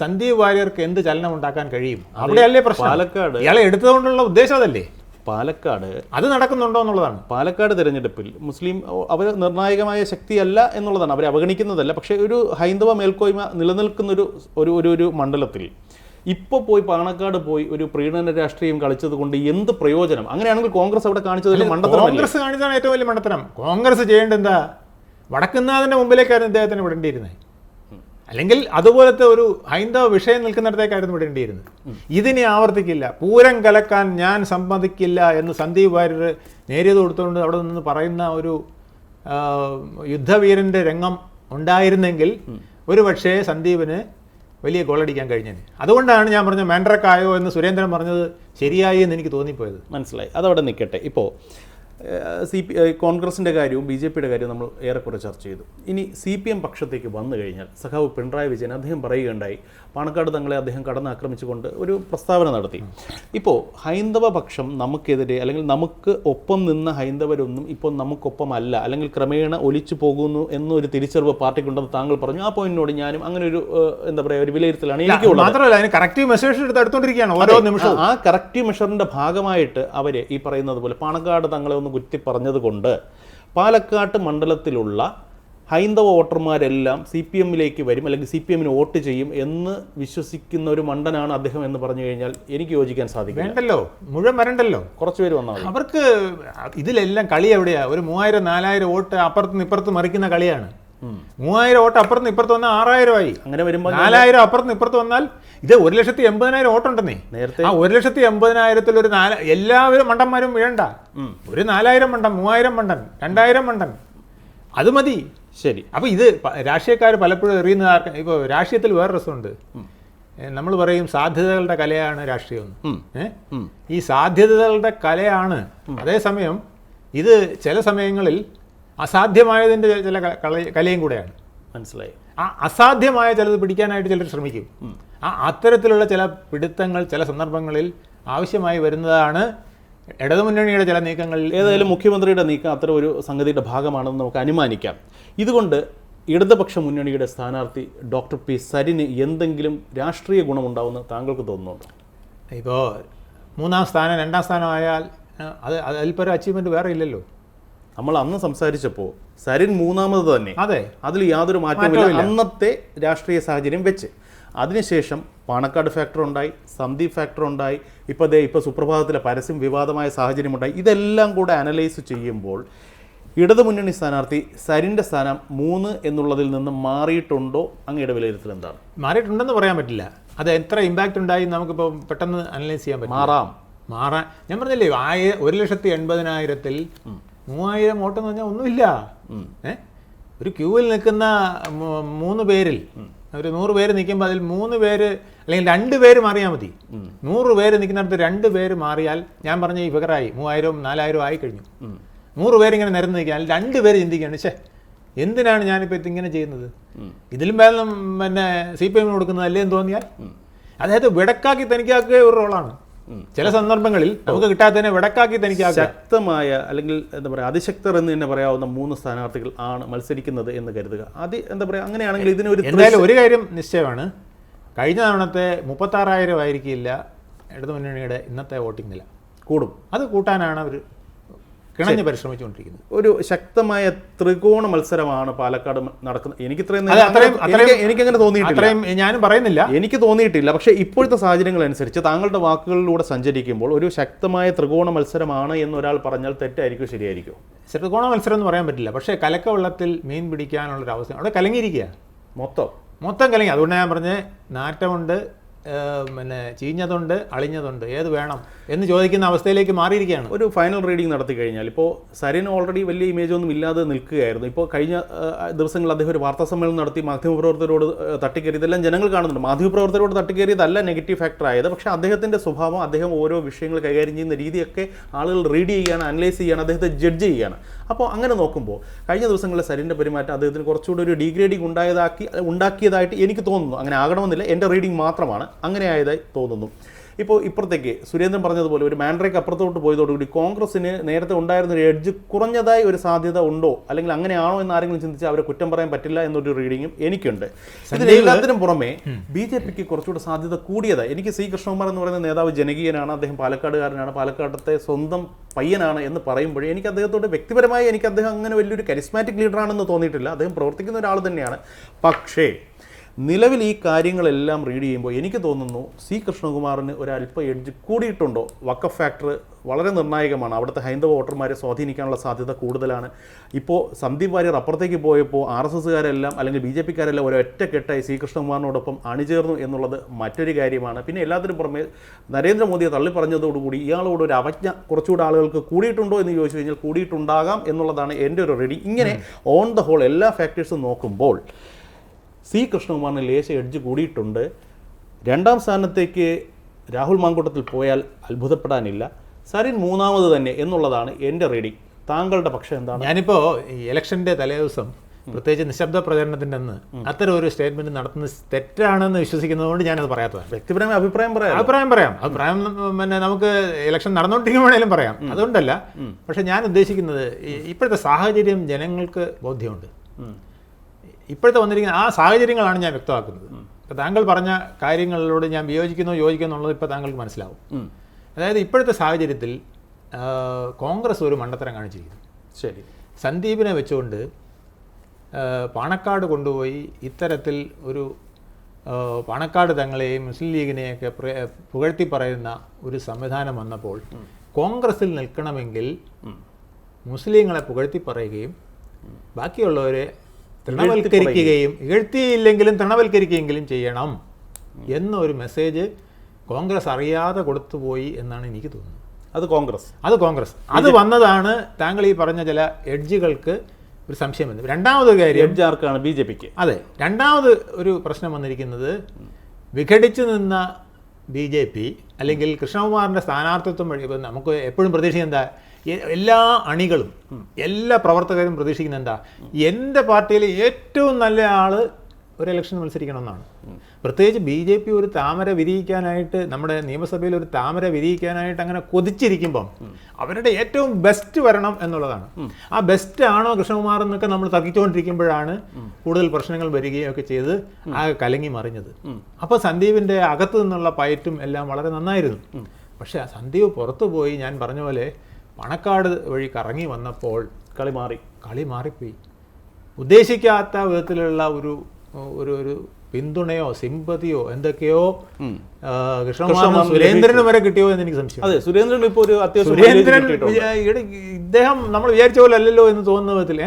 സന്ദീപ് വാര്യർക്ക് എന്ത് ചലനം ഉണ്ടാക്കാൻ കഴിയും അവിടെയല്ലേ പ്രശ്നം? പാലക്കാട് ഇയാളെ എടുത്തതുകൊണ്ടുള്ള ഉദ്ദേശം അതല്ലേ? പാലക്കാട് അത് നടക്കുന്നുണ്ടോ എന്നുള്ളതാണ്. പാലക്കാട് തിരഞ്ഞെടുപ്പിൽ മുസ്ലിം അവർ നിർണായകമായ ശക്തിയല്ല എന്നുള്ളതാണ്. അവരെ അവഗണിക്കുന്നതല്ല. പക്ഷേ ഒരു ഹൈന്ദവ മേൽക്കോയ്മ നിലനിൽക്കുന്ന ഒരു ഒരു ഒരു ഒരു മണ്ഡലത്തിൽ ഇപ്പോൾ പോയി പാണക്കാട് പോയി ഒരു പ്രീണന രാഷ്ട്രീയം കളിച്ചത് കൊണ്ട് എന്ത് പ്രയോജനം? അങ്ങനെയാണെങ്കിൽ കോൺഗ്രസ് അവിടെ കാണിച്ചത് മണ്ഡത്തരം കോൺഗ്രസ് കാണിച്ചതാണ് ഏറ്റവും വലിയ മണ്ടത്തരം. കോൺഗ്രസ് ചെയ്യേണ്ട എന്താ? വടക്കുന്നാഥന്റെ മുമ്പിലേക്കായിരുന്നു ഇദ്ദേഹത്തിന് വിടേണ്ടിയിരുന്നത്. അല്ലെങ്കിൽ അതുപോലത്തെ ഒരു ഹൈന്ദവ വിഷയം നിൽക്കുന്നിടത്തേക്കായിരുന്നു വിടേണ്ടിയിരുന്നത്. ഇതിനെ ആവർത്തിക്കില്ല. പൂരം കലക്കാൻ ഞാൻ സമ്മതിക്കില്ല എന്ന് സന്ദീപ് വാര്യർ നേരിയത് കൊടുത്തുകൊണ്ട് അവിടെ നിന്ന് പറയുന്ന ഒരു യുദ്ധവീരന്റെ യുദ്ധവീരന്റെ രംഗം ഉണ്ടായിരുന്നെങ്കിൽ ഒരു പക്ഷേ സന്ദീപിന് വലിയ ഗോളടിക്കാൻ കഴിഞ്ഞത്. അതുകൊണ്ടാണ് ഞാൻ പറഞ്ഞത് മാൻഡ്രക്കായോ? എന്ന് സുരേന്ദ്രൻ പറഞ്ഞത് ശരിയായി എന്ന് എനിക്ക് തോന്നിപ്പോയത്. മനസ്സിലായി. അതവിടെ നിൽക്കട്ടെ. ഇപ്പോൾ സി പി കോൺഗ്രസിന്റെ കാര്യവും ബി ജെ പിയുടെ കാര്യവും നമ്മൾ ഏറെക്കുറെ ചർച്ച ചെയ്തു. ഇനി സി പി എം പക്ഷത്തേക്ക് വന്നു കഴിഞ്ഞാൽ സഖാവ് പിണറായി വിജയൻ അദ്ദേഹം പറയുകയുണ്ടായി പാണക്കാട് തങ്ങളെ അദ്ദേഹം കടന്നാക്രമിച്ചുകൊണ്ട് ഒരു പ്രസ്താവന നടത്തി. ഇപ്പോൾ ഹൈന്ദവ പക്ഷം നമുക്കെതിരെ അല്ലെങ്കിൽ നമുക്ക് ഒപ്പം നിന്ന ഹൈന്ദവരൊന്നും ഇപ്പോൾ നമുക്കൊപ്പമല്ല അല്ലെങ്കിൽ ക്രമേണ ഒലിച്ചു പോകുന്നു എന്നൊരു തിരിച്ചറിവ് പാർട്ടിക്കുണ്ടെന്ന് താങ്കൾ പറഞ്ഞു. ആ പോയിന്റിനോട് ഞാനും അങ്ങനെ ഒരു എന്താ പറയുക ഒരു വിലയിരുത്തലാണ് എനിക്കുള്ളത്. മാത്രമല്ല അതിന് കറക്റ്റീവ് മെസ്സേജ് എടുത്ത് ഓരോ നിമിഷവും. ആ കറക്റ്റീവ് മെഷറിന്റെ ഭാഗമായിട്ട് അവരെ ഈ പറയുന്നത് പോലെ പാണക്കാട് തങ്ങളെ ഒന്ന് കുറ്റി പറഞ്ഞതുകൊണ്ട് പാലക്കാട്ട് മണ്ഡലത്തിലുള്ള ഹൈന്ദവ വോട്ടർമാരെല്ലാം സി പി എമ്മിലേക്ക് വരും അല്ലെങ്കിൽ സി പി എമ്മിന് വോട്ട് ചെയ്യും എന്ന് വിശ്വസിക്കുന്ന ഒരു മണ്ടനാണ് അദ്ദേഹം എന്ന് പറഞ്ഞു കഴിഞ്ഞാൽ എനിക്ക് യോജിക്കാൻ സാധിക്കും വേണ്ടല്ലോ. മുഴുവൻ വരണ്ടല്ലോ. കുറച്ച് പേര് വന്നാൽ. അവർക്ക് ഇതിലെല്ലാം കളി എവിടെയാ? ഒരു മൂവായിരം നാലായിരം വോട്ട് അപ്പുറത്തും ഇപ്പുറത്തും മറിക്കുന്ന കളിയാണ്. മൂവായിരം വോട്ട് അപ്പുറത്ത് ഇപ്പുറത്ത് വന്നാൽ ആറായിരം ആയി അങ്ങനെ വരുമ്പോൾ നാലായിരം അപ്പുറത്ത് ഇപ്പുറത്ത് വന്നാൽ ഇത് ഒരു ലക്ഷത്തി എൺപതിനായിരം വോട്ടുണ്ടെന്നേ. നേരത്തെ ആ ഒരു ലക്ഷത്തി എൺപതിനായിരത്തിൽ ഒരു നാല് എല്ലാവരും മണ്ടന്മാരും വീഴണ്ട ഒരു നാലായിരം മണ്ടൻ മൂവായിരം മണ്ടൻ രണ്ടായിരം മണ്ടൻ. അത് മതി. ശരി. അപ്പോൾ ഇത് രാഷ്ട്രീയക്കാർ പലപ്പോഴും എറിയുന്ന ആർക്ക് ഇപ്പോൾ രാഷ്ട്രീയത്തിൽ വേറെ രസമുണ്ട്. നമ്മൾ പറയും സാധ്യതകളുടെ കലയാണ് രാഷ്ട്രീയം ഈ സാധ്യതകളുടെ കലയാണ്. അതേസമയം ഇത് ചില സമയങ്ങളിൽ അസാധ്യമായതിന്റെ ചില കലയും കൂടെയാണ്. മനസ്സിലായി. ആ അസാധ്യമായ ചിലത് പിടിക്കാനായിട്ട് ചിലർ ശ്രമിക്കും. ആ അത്തരത്തിലുള്ള ചില പിടുത്തങ്ങൾ ചില സന്ദർഭങ്ങളിൽ ആവശ്യമായി വരുന്നതാണ് ഇടതുമുന്നണിയുടെ ചില നീക്കങ്ങളിൽ. ഏതായാലും മുഖ്യമന്ത്രിയുടെ നീക്കം അത്തരം ഒരു സംഗതിയുടെ ഭാഗമാണെന്ന് നമുക്ക് അനുമാനിക്കാം. ഇതുകൊണ്ട് ഇടതുപക്ഷ മുന്നണിയുടെ സ്ഥാനാർത്ഥി ഡോക്ടർ പി സരിന് എന്തെങ്കിലും രാഷ്ട്രീയ ഗുണമുണ്ടാവുമെന്ന് താങ്കൾക്ക് തോന്നുന്നുണ്ടോ? ഇപ്പോൾ മൂന്നാം സ്ഥാനം രണ്ടാം സ്ഥാനം ആയാൽ അത് അതിൽപ്പോ ഒരു അച്ചീവ്മെന്റ് വേറെ ഇല്ലല്ലോ. നമ്മൾ അന്ന് സംസാരിച്ചപ്പോൾ സരിൻ മൂന്നാമത് തന്നെ. അതെ. അതിൽ യാതൊരു മാറ്റവുമില്ല. അന്നത്തെ രാഷ്ട്രീയ സാഹചര്യം വെച്ച്. അതിനുശേഷം പാണക്കാട് ഫാക്ടർ ഉണ്ടായി സന്ദീപ് ഫാക്ടർ ഉണ്ടായി. ഇപ്പോൾ ദേ ഇപ്പോൾ സുപ്രഭാതത്തിലെ പരസ്യം വിവാദമായ സാഹചര്യം ഉണ്ടായി. ഇതെല്ലാം കൂടെ അനലൈസ് ചെയ്യുമ്പോൾ ഇടതുമുന്നണി സ്ഥാനാർത്ഥി സരിന്റെ സ്ഥാനം മൂന്ന് എന്നുള്ളതിൽ നിന്ന് മാറിയിട്ടുണ്ടോ? അങ്ങയുടെ വിലയിരുത്തൽ എന്താണ്? മാറിയിട്ടുണ്ടെന്ന് പറയാൻ പറ്റില്ല. അത് എത്ര ഇമ്പാക്റ്റ് ഉണ്ടായി നമുക്കിപ്പോൾ പെട്ടെന്ന് അനലൈസ് ചെയ്യാൻ പറ്റും മാറാം. മാറാൻ ഞാൻ പറഞ്ഞില്ലേ ആയ ഒരു ലക്ഷത്തി എൺപതിനായിരത്തിൽ മൂവായിരം വോട്ടെന്ന് പറഞ്ഞാൽ ഒന്നുമില്ല. ഏ? ഒരു ക്യൂവിൽ നിൽക്കുന്ന മൂന്ന് പേരിൽ ഒരു നൂറ് പേര് നിൽക്കുമ്പോൾ അതിൽ മൂന്ന് പേര് അല്ലെങ്കിൽ രണ്ട് പേര് മാറിയാൽ മതി. നൂറ് പേര് നിൽക്കുന്നിടത്ത് രണ്ട് പേര് മാറിയാൽ ഞാൻ പറഞ്ഞ ഈ ഫിഗറായി മൂവായിരവും നാലായിരവും ആയി കഴിഞ്ഞു. നൂറ് പേരിങ്ങനെ നിരന്ന് നിൽക്കാൻ രണ്ട് പേര് ചിന്തിക്കുകയാണ്. ഛേ എന്തിനാണ് ഞാനിപ്പോൾ ഇതിങ്ങനെ ചെയ്യുന്നത്? ഇതിലും ഭേദം പിന്നെ സി പി എമ്മിന് കൊടുക്കുന്നത് അല്ലേ എന്ന് തോന്നിയാൽ? അദ്ദേഹത്തെ വിടക്കാക്കി തനിക്കാക്കുക ഒരു റോളാണ് ചില സന്ദർഭങ്ങളിൽ നമുക്ക് കിട്ടാത്തതിനെ വിടക്കാക്കി തനിക്ക് ശക്തമായ അല്ലെങ്കിൽ എന്താ പറയുക അതിശക്തർ എന്ന് തന്നെ പറയാവുന്ന മൂന്ന് സ്ഥാനാർത്ഥികൾ ആണ് മത്സരിക്കുന്നത് എന്ന് കരുതുക. അത് എന്താ പറയുക അങ്ങനെയാണെങ്കിൽ ഇതിനൊരു എന്തായാലും ഒരു കാര്യം നിശ്ചയമാണ്. കഴിഞ്ഞ തവണത്തെ മുപ്പത്താറായിരം ആയിരിക്കില്ല ഇടതുമുന്നണിയുടെ ഇന്നത്തെ വോട്ടിംഗ് നില. കൂടും. അത് കൂട്ടാനാണ് അവർ കിണഞ്ഞ് പരിശ്രമിച്ചുകൊണ്ടിരിക്കുന്നത് ഒരു ശക്തമായ ത്രികോണ മത്സരമാണ് പാലക്കാട് നടക്കുന്നത് എനിക്ക് ഇത്രയും എനിക്ക് എനിക്കങ്ങനെ തോന്നിയിട്ടില്ല. ഞാനും പറയുന്നില്ല. എനിക്ക് തോന്നിയിട്ടില്ല. പക്ഷെ ഇപ്പോഴത്തെ സാഹചര്യങ്ങൾ അനുസരിച്ച് താങ്കളുടെ വാക്കുകളിലൂടെ സഞ്ചരിക്കുമ്പോൾ ഒരു ശക്തമായ ത്രികോണ മത്സരമാണ് എന്ന് ഒരാൾ പറഞ്ഞാൽ തെറ്റായിരിക്കും ശരിയായിരിക്കും. ത്രികോണ മത്സരം എന്ന് പറയാൻ പറ്റില്ല. പക്ഷേ കലക്ക വെള്ളത്തിൽ മീൻ പിടിക്കാനുള്ളൊരു അവസ്ഥ അവിടെ കലങ്ങിയിരിക്കുക? മൊത്തം. മൊത്തം കലങ്ങി. അതുകൊണ്ട് ഞാൻ പറഞ്ഞ് നാറ്റമുണ്ട് പിന്നെ ചീഞ്ഞതുണ്ട് അളിഞ്ഞതുണ്ട്. ഏത് വേണം എന്ന് ചോദിക്കുന്ന അവസ്ഥയിലേക്ക് മാറിയിരിക്കുകയാണ്. ഒരു ഫൈനൽ റീഡിംഗ് നടത്തി കഴിഞ്ഞാൽ ഇപ്പോൾ സരിൻ ഓൾറെഡി വലിയ ഇമേജ് ഒന്നും ഇല്ലാതെ നിൽക്കുകയായിരുന്നു. ഇപ്പോൾ കഴിഞ്ഞ ദിവസങ്ങളിൽ അദ്ദേഹം ഒരു വാർത്താ സമ്മേളനം നടത്തി മാധ്യമപ്രവർത്തകരോട് തട്ടിക്കയറി ഇതെല്ലാം ജനങ്ങൾ കാണുന്നുണ്ട്. മാധ്യമപ്രവർത്തകരോട് തട്ടിക്കയറിയതല്ല നെഗറ്റീവ് ഫാക്ടർ ആയത്. പക്ഷേ അദ്ദേഹത്തിന്റെ സ്വഭാവം അദ്ദേഹം ഓരോ വിഷയങ്ങൾ കൈകാര്യം ചെയ്യുന്ന രീതിയൊക്കെ ആളുകൾ റീഡ് ചെയ്യുകയാണ് അനലൈസ് ചെയ്യുകയാണ് അദ്ദേഹത്തെ ജഡ്ജ് ചെയ്യുകയാണ്. അപ്പോൾ അങ്ങനെ നോക്കുമ്പോൾ കഴിഞ്ഞ ദിവസങ്ങളിലെ സരിന്റെ പെരുമാറ്റം അദ്ദേഹത്തിന് കുറച്ചുകൂടി ഒരു ഡീഗ്രേഡിംഗ് ഉണ്ടായതാക്കി ഉണ്ടാക്കിയതായിട്ട് എനിക്ക് തോന്നുന്നു. അങ്ങനെ ആകണമെന്നില്ല. എന്റെ റീഡിംഗ് മാത്രമാണ്. അങ്ങനെ ആയതായി തോന്നുന്നു. ഇപ്പോൾ ഇപ്പുറത്തേക്ക് സുരേന്ദ്രൻ പറഞ്ഞതുപോലെ ഒരു മാൻഡ്രേക്ക് അപ്പുറത്തോട്ട് പോയതോടുകൂടി കോൺഗ്രസിന് നേരത്തെ ഉണ്ടായിരുന്ന ഒരു എഡ്ജ് കുറഞ്ഞതായി ഒരു സാധ്യത ഉണ്ടോ? അല്ലെങ്കിൽ അങ്ങനെയാണോ എന്ന് ആരെങ്കിലും ചിന്തിച്ചാൽ അവരെ കുറ്റം പറയാൻ പറ്റില്ല എന്നൊരു റീഡിങ്ങും എനിക്കുണ്ട്. ഇതിനെല്ലാത്തിനും പുറമെ ബി ജെ പിക്ക് കുറച്ചുകൂടെ സാധ്യത കൂടിയതായി. എനിക്ക് സി കൃഷ്ണകുമാർ എന്ന് പറയുന്ന നേതാവ് ജനകീയനാണ് അദ്ദേഹം പാലക്കാടുകാരനാണ് പാലക്കാടത്തെ സ്വന്തം പയ്യനാണ് എന്ന് പറയുമ്പോഴേ എനിക്ക് അദ്ദേഹത്തോട് വ്യക്തിപരമായി എനിക്ക് അദ്ദേഹം അങ്ങനെ വലിയൊരു കരിസ്മാറ്റിക് ലീഡറാണെന്ന് തോന്നിയിട്ടില്ല. അദ്ദേഹം പ്രവർത്തിക്കുന്ന ഒരാൾ തന്നെയാണ്. പക്ഷേ നിലവിൽ ഈ കാര്യങ്ങളെല്ലാം റീഡ് ചെയ്യുമ്പോൾ എനിക്ക് തോന്നുന്നു സി കൃഷ്ണകുമാറിന് ഒരു അല്പ എഡ്ജ് കൂടിയിട്ടുണ്ടോ? വക്കഫ് ഫാക്ടർ വളരെ നിർണായകമാണ്. അവിടുത്തെ ഹൈന്ദവ വോട്ടർമാരെ സ്വാധീനിക്കാനുള്ള സാധ്യത കൂടുതലാണ്. ഇപ്പോൾ സന്ദീപ് വാര്യർ അപ്പുറത്തേക്ക് പോയപ്പോൾ ആർ എസ് എസ്സുകാരെല്ലാം അല്ലെങ്കിൽ ബി ജെ പിക്കാരെല്ലാം ഒരൊറ്റക്കെട്ടായി സി കൃഷ്ണകുമാറിനോടൊപ്പം അണിചേർന്നു എന്നുള്ളത് മറ്റൊരു കാര്യമാണ്. പിന്നെ എല്ലാത്തിനും പുറമെ നരേന്ദ്രമോദിയെ തള്ളിപ്പറഞ്ഞതോടുകൂടി ഇയാളോട് ഒരു അവജ്ഞ കുറച്ചുകൂടെ ആളുകൾക്ക് കൂടിയിട്ടുണ്ടോ എന്ന് ചോദിച്ചു കഴിഞ്ഞാൽ കൂടിയിട്ടുണ്ടാകാം എന്നുള്ളതാണ് എന്റെ ഒരു റെഡി ഇങ്ങനെ ഓൺ ദ ഹോൾ എല്ലാ ഫാക്ടേഴ്സും നോക്കുമ്പോൾ സി കൃഷ്ണകുമാറിന് ലേശ എഡ്ജ് കൂടിയിട്ടുണ്ട്. രണ്ടാം സ്ഥാനത്തേക്ക് രാഹുൽ മാങ്കൂട്ടത്തിൽ പോയാൽ അത്ഭുതപ്പെടാനില്ല. സരിൻ മൂന്നാമത് തന്നെ എന്നുള്ളതാണ് എന്റെ റീഡിംഗ് താങ്കളുടെ പക്ഷം എന്താണ്? ഞാനിപ്പോൾ ഈ ഇലക്ഷന്റെ തലേദിവസം പ്രത്യേകിച്ച് നിശബ്ദ പ്രചരണത്തിന്റെ അന്ന് അത്തരം ഒരു സ്റ്റേറ്റ്മെന്റ് നടത്തുന്നത് തെറ്റാണെന്ന് വിശ്വസിക്കുന്നതുകൊണ്ട് ഞാനത് പറയാത്തതാണ്. വ്യക്തിപരമായ അഭിപ്രായം പറയാം അഭിപ്രായം പറയാം. അഭിപ്രായം പിന്നെ നമുക്ക് ഇലക്ഷൻ നടന്നുകൊണ്ടിരിക്കുമ്പോഴേലും പറയാം. അതുകൊണ്ടല്ല. പക്ഷെ ഞാൻ ഉദ്ദേശിക്കുന്നത് ഇപ്പോഴത്തെ സാഹചര്യം ജനങ്ങൾക്ക് ബോധ്യമുണ്ട്. ഇപ്പോഴത്തെ വന്നിരിക്കുന്ന ആ സാഹചര്യങ്ങളാണ് ഞാൻ വ്യക്തമാക്കുന്നത്. ഇപ്പോൾ താങ്കൾ പറഞ്ഞ കാര്യങ്ങളിലൂടെ ഞാൻ വിയോജിക്കുന്നു യോജിക്കുന്നു എന്നുള്ളത് ഇപ്പോൾ താങ്കൾക്ക് മനസ്സിലാവും. അതായത് ഇപ്പോഴത്തെ സാഹചര്യത്തിൽ കോൺഗ്രസ് ഒരു മണ്ടത്തരം കാണിച്ചിരിക്കുന്നു. ശരി. സന്ദീപിനെ വെച്ചുകൊണ്ട് പാണക്കാട് കൊണ്ടുപോയി ഇത്തരത്തിൽ ഒരു പാണക്കാട് തങ്ങളെയും മുസ്ലിം ലീഗിനെയൊക്കെ പുകഴ്ത്തി പറയുന്ന ഒരു സംവിധാനം വന്നപ്പോൾ കോൺഗ്രസിൽ നിൽക്കണമെങ്കിൽ മുസ്ലിങ്ങളെ പുകഴ്ത്തി പറയുകയും ബാക്കിയുള്ളവരെ തൃണവൽക്കരിക്കുകയും ഇകഴ്ത്തിയില്ലെങ്കിലും തൃണവൽക്കരിക്കുകയെങ്കിലും ചെയ്യണം എന്നൊരു മെസ്സേജ് കോൺഗ്രസ് അറിയാതെ കൊടുത്തുപോയി എന്നാണ് എനിക്ക് തോന്നുന്നത്. അത് കോൺഗ്രസ്. അത് കോൺഗ്രസ്. അത് വന്നതാണ് താങ്കൾ ഈ പറഞ്ഞ ചില എഡ്ജുകൾക്ക് ഒരു സംശയം വന്നത്. രണ്ടാമത് കാര്യം എഡ്ജ് ആർക്കാണ്? ബി ജെ പിക്ക്. അതെ. രണ്ടാമത് ഒരു പ്രശ്നം വന്നിരിക്കുന്നത് വിഘടിച്ചു നിന്ന ബി ജെ പി അല്ലെങ്കിൽ കൃഷ്ണകുമാറിന്റെ സ്ഥാനാർത്ഥിത്വം വഴി നമുക്ക് എപ്പോഴും പ്രതീക്ഷിക്കുന്നത് എന്താ? എല്ലാ അണികളും എല്ലാ പ്രവർത്തകരും പ്രതീക്ഷിക്കുന്ന എന്താ? എന്റെ പാർട്ടിയിൽ ഏറ്റവും നല്ല ആൾ ഒരു ഇലക്ഷൻ മത്സരിക്കണമെന്നാണ്. പ്രത്യേകിച്ച് ബി ജെ പി ഒരു താമര വിരിയിക്കാനായിട്ട് നമ്മുടെ നിയമസഭയിൽ ഒരു താമര വിരിയിക്കാനായിട്ട് അങ്ങനെ കൊതിച്ചിരിക്കുമ്പം അവരുടെ ഏറ്റവും ബെസ്റ്റ് വരണം എന്നുള്ളതാണ്. ആ ബെസ്റ്റ് ആണോ കൃഷ്ണകുമാർ എന്നൊക്കെ നമ്മൾ തർക്കിച്ചുകൊണ്ടിരിക്കുമ്പോഴാണ് കൂടുതൽ പ്രശ്നങ്ങൾ വരികയും ഒക്കെ ചെയ്ത് ആ കലങ്ങി മറിഞ്ഞത്. അപ്പോൾ സന്ദീപിന്റെ അകത്തു നിന്നുള്ള പയറ്റും എല്ലാം വളരെ നന്നായിരുന്നു. പക്ഷേ ആ സന്ദീപ് പുറത്തു പോയി ഞാൻ പറഞ്ഞ പോലെ പണക്കാട് വഴി കറങ്ങി വന്നപ്പോൾ കളി മാറി. കളി മാറിപ്പോയി. ഉദ്ദേശിക്കാത്ത വിധത്തിലുള്ള ഒരു ഒരു ഒരു പിന്തുണയോ സിമ്പതിയോ എന്തൊക്കെയോ കൃഷ്ണകുമാർ സുരേന്ദ്രനും വരെ കിട്ടിയോ എന്ന് എനിക്ക് സംശയം. അതെ സുരേന്ദ്രൻ ഇപ്പോൾ ഒരു അത്യാവശ്യം സുരേന്ദ്രൻ ഇദ്ദേഹം നമ്മൾ വിചാരിച്ച പോലെ അല്ലല്ലോ എന്ന് തോന്നുന്ന വിധത്തിൽ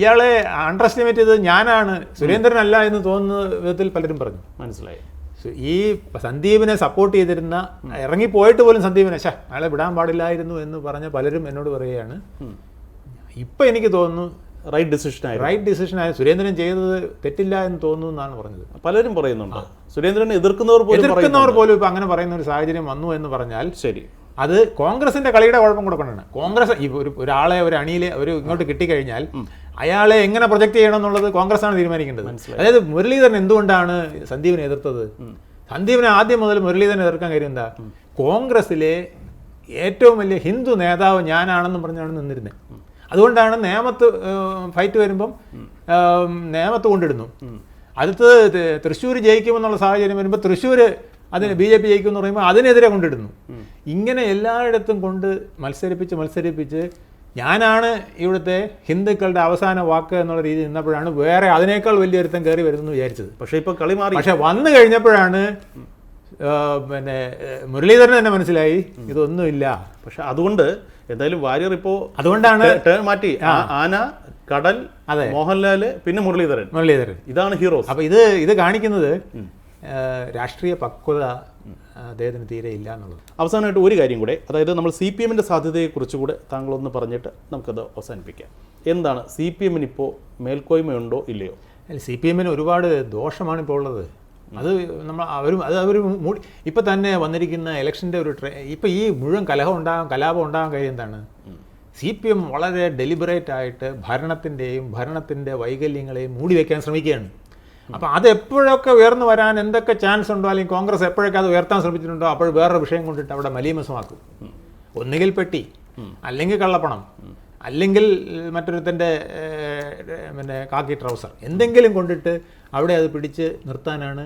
ഇയാളെ അണ്ടർ എസ്റ്റിമേറ്റ് ചെയ്തത് ഞാനാണ് സുരേന്ദ്രൻ അല്ല എന്ന് തോന്നുന്ന വിധത്തിൽ പലരും പറഞ്ഞു. മനസ്സിലായി. ഈ സന്ദീപിനെ സപ്പോർട്ട് ചെയ്തിരുന്ന ഇറങ്ങിപ്പോയിട്ട് പോലും സന്ദീപിനെ ശ അയാളെ വിടാൻ പാടില്ലായിരുന്നു എന്ന് പറഞ്ഞ പലരും എന്നോട് പറയുകയാണ്. ഇപ്പം എനിക്ക് തോന്നുന്നു റൈറ്റ് ഡിസിഷൻ ആയിരുന്നു. റൈറ്റ് ഡിസിഷൻ ആയി. സുരേന്ദ്രൻ ചെയ്തത് തെറ്റില്ല എന്ന് തോന്നുന്നു എന്നാണ് പറഞ്ഞത്. പലരും പറയുന്നുണ്ട്. സുരേന്ദ്രനെ എതിർക്കുന്നവർ പോലും എതിർക്കുന്നവർ പോലും ഇപ്പം അങ്ങനെ പറയുന്ന ഒരു സാഹചര്യം വന്നു എന്ന് പറഞ്ഞാൽ ശരി. അത് കോൺഗ്രസിന്റെ കളിയുടെ കുഴപ്പം കൂടെ കൊണ്ടാണ്. കോൺഗ്രസ് ഒരു ഒരാളെ ഒരു അണിയിലെ ഒരു ഇങ്ങോട്ട് കിട്ടിക്കഴിഞ്ഞാൽ അയാളെ എങ്ങനെ പ്രൊജക്ട് ചെയ്യണം എന്നുള്ളത് കോൺഗ്രസ് ആണ് തീരുമാനിക്കേണ്ടത് അതായത് മുരളീധരൻ എന്തുകൊണ്ടാണ് സന്ദീപിനെ എതിർത്തത്? സന്ദീപിനെ ആദ്യം മുതൽ മുരളീധരനെ എതിർക്കാൻ കാര്യം എന്താ? കോൺഗ്രസിലെ ഏറ്റവും വലിയ ഹിന്ദു നേതാവ് ഞാനാണെന്ന് പറഞ്ഞാണ് നിന്നിരുന്നത് അതുകൊണ്ടാണ് നേമത്ത് ഫൈറ്റ് വരുമ്പം നേമത്ത് കൊണ്ടിടുന്നു. അടുത്തത് തൃശ്ശൂർ ജയിക്കുമെന്നുള്ള സാഹചര്യം വരുമ്പോൾ തൃശ്ശൂർ അതിന് ബി ജെ പി ജയിക്കുമെന്ന് പറയുമ്പോൾ അതിനെതിരെ കൊണ്ടിടുന്നു. ഇങ്ങനെ എല്ലായിടത്തും കൊണ്ട് മത്സരിപ്പിച്ച് മത്സരിപ്പിച്ച് ഞാനാണ് ഇവിടുത്തെ ഹിന്ദുക്കളുടെ അവസാന വാക്ക് എന്നുള്ള രീതി നിന്നപ്പോഴാണ് വേറെ അതിനേക്കാൾ വലിയൊരുത്തം കയറി വരുമെന്ന് വിചാരിച്ചത്. പക്ഷേ ഇപ്പോൾ കളി മാറി. പക്ഷേ വന്നു കഴിഞ്ഞപ്പോഴാണ് പിന്നെ മുരളീധരൻ തന്നെ മനസ്സിലായി ഇതൊന്നുമില്ല. പക്ഷെ അതുകൊണ്ട് എന്തായാലും വാര്യർ ഇപ്പോൾ അതുകൊണ്ടാണ് ടേൺ മാറ്റി. ആന കടൽ അതെ. മോഹൻലാൽ പിന്നെ മുരളീധരൻ. മുരളീധരൻ. ഇതാണ് ഹീറോസ്. അപ്പോൾ ഇത് ഇത് കാണിക്കുന്നത് രാഷ്ട്രീയ പക്വത അദ്ദേഹത്തിന് തീരെ ഇല്ല എന്നുള്ളത്. അവസാനമായിട്ട് ഒരു കാര്യം കൂടെ. അതായത് നമ്മൾ സി പി എമ്മിന്റെ സാധ്യതയെക്കുറിച്ച് കൂടെ താങ്കളൊന്ന് പറഞ്ഞിട്ട് നമുക്കത് അവസാനിപ്പിക്കാം. എന്താണ് സി പി എമ്മിന് ഇപ്പോൾ മേൽക്കോയ്മയുണ്ടോ ഇല്ലയോ? സി പി എമ്മിന് ഒരുപാട് ദോഷമാണ് ഇപ്പോൾ ഉള്ളത്. അത് നമ്മൾ അവർ അത് അവർ മൂടി ഇപ്പം തന്നെ വന്നിരിക്കുന്ന ഇലക്ഷന്റെ ഒരു ട്രെ ഇപ്പം ഈ മുഴുവൻ കലഹം ഉണ്ടാകാൻ കലാപം ഉണ്ടാകാൻ കാര്യം എന്താണ്? സി പി എം വളരെ ഡെലിബറേറ്റ് ആയിട്ട് ഭരണത്തിന്റെയും ഭരണത്തിന്റെ വൈകല്യങ്ങളെയും മൂടി വയ്ക്കാൻ ശ്രമിക്കുകയാണ്. അപ്പോൾ അത് എപ്പോഴൊക്കെ ഉയർന്നു വരാൻ എന്തൊക്കെ ചാൻസ് ഉണ്ടോ? അല്ലെങ്കിൽ കോൺഗ്രസ് എപ്പോഴൊക്കെ അത് ഉയർത്താൻ ശ്രമിച്ചിട്ടുണ്ടോ? അപ്പോൾ വേറൊരു വിഷയം കൊണ്ടിട്ട് അവിടെ മലീമസമാക്കും. ഒന്നുകിൽ പെട്ടി അല്ലെങ്കിൽ കള്ളപ്പണം അല്ലെങ്കിൽ മറ്റൊരുത്തന്റെ പിന്നെ കാക്കി ട്രൗസർ. എന്തെങ്കിലും കൊണ്ടിട്ട് അവിടെ അത് പിടിച്ച് നിർത്താനാണ്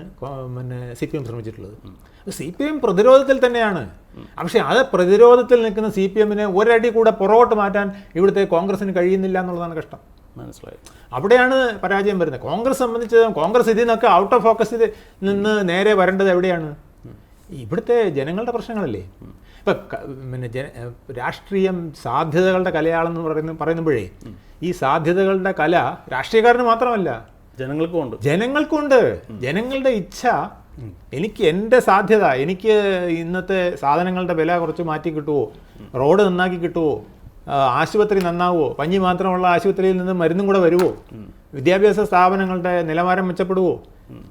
പിന്നെ സി പി എം ശ്രമിച്ചിട്ടുള്ളത്. സി പി എം പ്രതിരോധത്തിൽ തന്നെയാണ്. പക്ഷേ അത് പ്രതിരോധത്തിൽ നിൽക്കുന്ന സി പി എമ്മിനെ ഒരടി കൂടെ പുറകോട്ട് മാറ്റാൻ ഇവിടുത്തെ കോൺഗ്രസിന് കഴിയുന്നില്ല എന്നുള്ളതാണ് കഷ്ടം. മനസ്സിലായി. അവിടെയാണ് പരാജയം വരുന്നത്. കോൺഗ്രസ് സംബന്ധിച്ച് കോൺഗ്രസ് ഇതിൽ നിന്നൊക്കെ ഔട്ട് ഓഫ് ഫോക്കസിൽ നിന്ന് നേരെ വരേണ്ടത് എവിടെയാണ്? ഇവിടുത്തെ ജനങ്ങളുടെ പ്രശ്നങ്ങളല്ലേ? ഇപ്പം പിന്നെ ജന രാഷ്ട്രീയം സാധ്യതകളുടെ കലയാണെന്ന് പറയുന്ന പറയുമ്പോഴേ ഈ സാധ്യതകളുടെ കല രാഷ്ട്രീയക്കാരന് മാത്രമല്ല. ജനങ്ങൾക്കും ഉണ്ട്. ജനങ്ങൾക്കുണ്ട് ജനങ്ങളുടെ ഇച്ഛ എനിക്ക് എന്റെ സാധ്യത എനിക്ക് ഇന്നത്തെ സാധനങ്ങളുടെ വില കുറച്ച് മാറ്റി കിട്ടുമോ റോഡ് നന്നാക്കി കിട്ടുമോ ആശുപത്രി നന്നാവുമോ പഞ്ഞി മാത്രമുള്ള ആശുപത്രിയിൽ നിന്ന് മരുന്നും കൂടെ വരുമോ വിദ്യാഭ്യാസ സ്ഥാപനങ്ങളുടെ നിലവാരം മെച്ചപ്പെടുമോ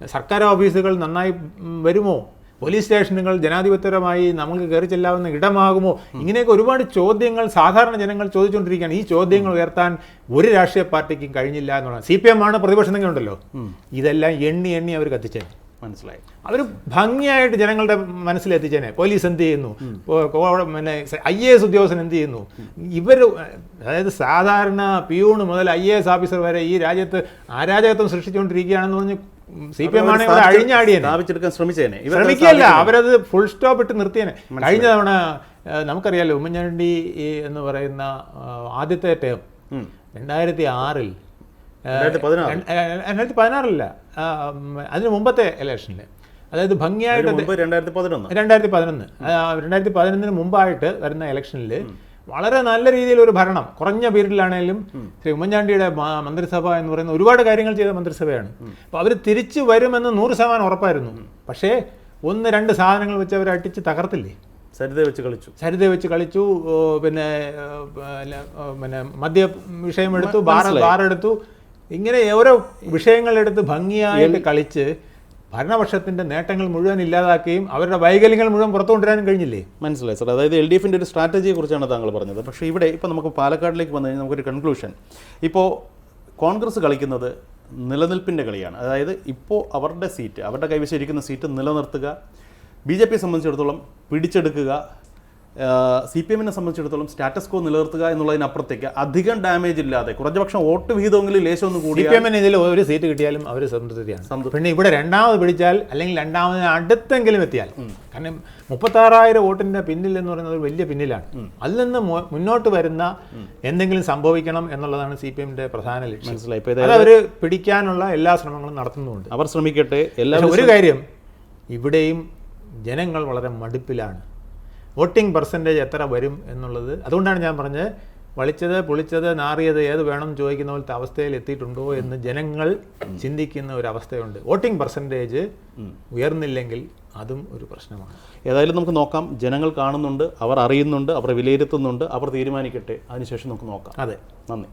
സർക്കാർ ഓഫീസുകൾ നന്നായി വരുമോ? പോലീസ് സ്റ്റേഷനുകൾ ജനാധിപത്യപരമായി നമുക്ക് കയറി ചെല്ലാവുന്ന ഇടമാകുമോ? ഇങ്ങനെയൊക്കെ ഒരുപാട് ചോദ്യങ്ങൾ സാധാരണ ജനങ്ങൾ ചോദിച്ചുകൊണ്ടിരിക്കുകയാണ്. ഈ ചോദ്യങ്ങൾ ഉയർത്താൻ ഒരു രാഷ്ട്രീയ പാർട്ടിക്കും കഴിഞ്ഞില്ല എന്നുള്ളതാണ്. സി പി എം ആണ് പ്രതിപക്ഷം ഉണ്ടല്ലോ ഇതെല്ലാം എണ്ണി എണ്ണി അവർ കത്തിച്ചേനെ മനസ്സിലായി. അവർ ഭംഗിയായിട്ട് ജനങ്ങളുടെ മനസ്സിലെത്തിച്ചേനെ. പോലീസ് എന്ത് ചെയ്യുന്നു? പിന്നെ ഐ എ എസ് ഉദ്യോഗസ്ഥൻ എന്ത് ചെയ്യുന്നു? ഇവർ അതായത് സാധാരണ പിയൂണ് മുതൽ ഐ എ എസ് ഓഫീസർ വരെ ഈ രാജ്യത്ത് അരാജകത്വം സൃഷ്ടിച്ചുകൊണ്ടിരിക്കുകയാണെന്ന് പറഞ്ഞ് സി പി എം ആണ് ഇവിടെ അഴിഞ്ഞാടിയെടുക്കാൻ സ്ഥാപിച്ചെടുക്കാൻ ശ്രമിച്ചേനെ. ഇവരത് ശ്രമിക്കുകയല്ല. അവരത് ഫുൾ സ്റ്റോപ്പ് ഇട്ട് നിർത്തിയേനെ. കഴിഞ്ഞ തവണ നമുക്കറിയാലോ ഉമ്മൻചാണ്ടി എന്ന് പറയുന്ന ആദ്യത്തെ ടേം. രണ്ടായിരത്തി ആറിൽ രണ്ടായിരത്തി പതിനാറ്. രണ്ടായിരത്തി പതിനാറില്ല അതിന് മുമ്പത്തെ ഇലക്ഷനിൽ അതായത് ഭംഗിയായിട്ട് രണ്ടായിരത്തി പതിനൊന്ന്. രണ്ടായിരത്തി പതിനൊന്ന്. രണ്ടായിരത്തി പതിനൊന്നിന് മുമ്പായിട്ട് വരുന്ന ഇലക്ഷനിൽ വളരെ നല്ല രീതിയിൽ ഒരു ഭരണം കുറഞ്ഞ പീരീഡിലാണെങ്കിലും ശ്രീ ഉമ്മൻചാണ്ടിയുടെ മന്ത്രിസഭ എന്ന് പറയുന്ന ഒരുപാട് കാര്യങ്ങൾ ചെയ്ത മന്ത്രിസഭയാണ്. അപ്പോൾ അവർ തിരിച്ചു വരുമെന്ന് നൂറ് ശതമാനം ഉറപ്പായിരുന്നു. പക്ഷേ ഒന്ന് രണ്ട് സാധനങ്ങൾ വെച്ച് അവർ അടിച്ച് തകർത്തില്ലേ? സരിത വെച്ച് കളിച്ചു. സരിത വെച്ച് കളിച്ചു പിന്നെ, പിന്നെ മദ്യ വിഷയം എടുത്തു ബാർ ബാർ എടുത്തു ഇങ്ങനെ ഓരോ വിഷയങ്ങളെടുത്ത് ഭംഗിയായിട്ട് കളിച്ച് ഭരണപക്ഷത്തിന്റെ നേട്ടങ്ങൾ മുഴുവൻ ഇല്ലാതാക്കുകയും അവരുടെ വൈകല്യങ്ങൾ മുഴുവൻ പുറത്തു കൊണ്ടുവരാനും കഴിഞ്ഞില്ലേ? മനസ്സിലായി സാർ. അതായത് എൽ ഡി എഫിന്റെ ഒരു സ്ട്രാറ്റജിയെ കുറിച്ചാണ് താങ്കൾ പറഞ്ഞത്. പക്ഷേ ഇവിടെ ഇപ്പോൾ നമുക്ക് പാലക്കാടിലേക്ക് വന്നു കഴിഞ്ഞാൽ നമുക്കൊരു കൺക്ലൂഷൻ ഇപ്പോൾ കോൺഗ്രസ് കളിക്കുന്നത് നിലനിൽപ്പിന്റെ കളിയാണ്. അതായത് ഇപ്പോൾ അവരുടെ സീറ്റ് അവരുടെ കൈവശം ഇരിക്കുന്ന സീറ്റ് നിലനിർത്തുക ബി ജെ പിയെ സംബന്ധിച്ചിടത്തോളം പിടിച്ചെടുക്കുക സി പി എമ്മിനെ സംബന്ധിച്ചിടത്തോളം സ്റ്റാറ്റസ് കോ നിലനിർത്തുക എന്നുള്ളതിനപ്പുറത്തേക്ക് അധികം ഡാമേജ് ഇല്ലാതെ കുറഞ്ഞപക്ഷം വോട്ട് വിഹിതമെങ്കിലും ലേശം ഒന്ന് കൂടി ഇതിൽ ഒരു സീറ്റ് കിട്ടിയാലും അവർ സംതൃപ്തിയാണ്. പിന്നെ ഇവിടെ രണ്ടാമത് പിടിച്ചാൽ അല്ലെങ്കിൽ രണ്ടാമത് അടുത്തെങ്കിലും എത്തിയാൽ. കാരണം മുപ്പത്താറായിരം വോട്ടിന്റെ പിന്നിൽ എന്ന് പറയുന്നത് ഒരു വലിയ പിന്നിലാണ്. അതിൽ നിന്ന് മുന്നോട്ട് വരുന്ന എന്തെങ്കിലും സംഭവിക്കണം എന്നുള്ളതാണ് സി പി എമ്മിന്റെ പ്രധാന ലക്ഷ്യം. മനസ്സിലായി. അവർ പിടിക്കാനുള്ള എല്ലാ ശ്രമങ്ങളും നടത്തുന്നുണ്ട് അവർ ശ്രമിക്കട്ടെ. എല്ലാ ഒരു കാര്യം ഇവിടെയും ജനങ്ങൾ വളരെ മടുപ്പിലാണ്. വോട്ടിംഗ് പെർസെന്റേജ് എത്ര വരും എന്നുള്ളത്. അതുകൊണ്ടാണ് ഞാൻ പറഞ്ഞത് വളിച്ചത് പുളിച്ചത് നാറിയത് ഏത് വേണം ചോദിക്കുന്ന പോലത്തെ അവസ്ഥയിൽ എത്തിയിട്ടുണ്ടോ എന്ന് ജനങ്ങൾ ചിന്തിക്കുന്ന ഒരു അവസ്ഥയുണ്ട് വോട്ടിംഗ് പെർസെന്റേജ് ഉയർന്നില്ലെങ്കിൽ അതും ഒരു പ്രശ്നമാണ്. ഏതായാലും നമുക്ക് നോക്കാം. ജനങ്ങൾ കാണുന്നുണ്ട് അവർ അറിയുന്നുണ്ട് അവർ വിലയിരുത്തുന്നുണ്ട് അവർ തീരുമാനിക്കട്ടെ. അതിനുശേഷം നമുക്ക് നോക്കാം. അതെ. നന്ദി.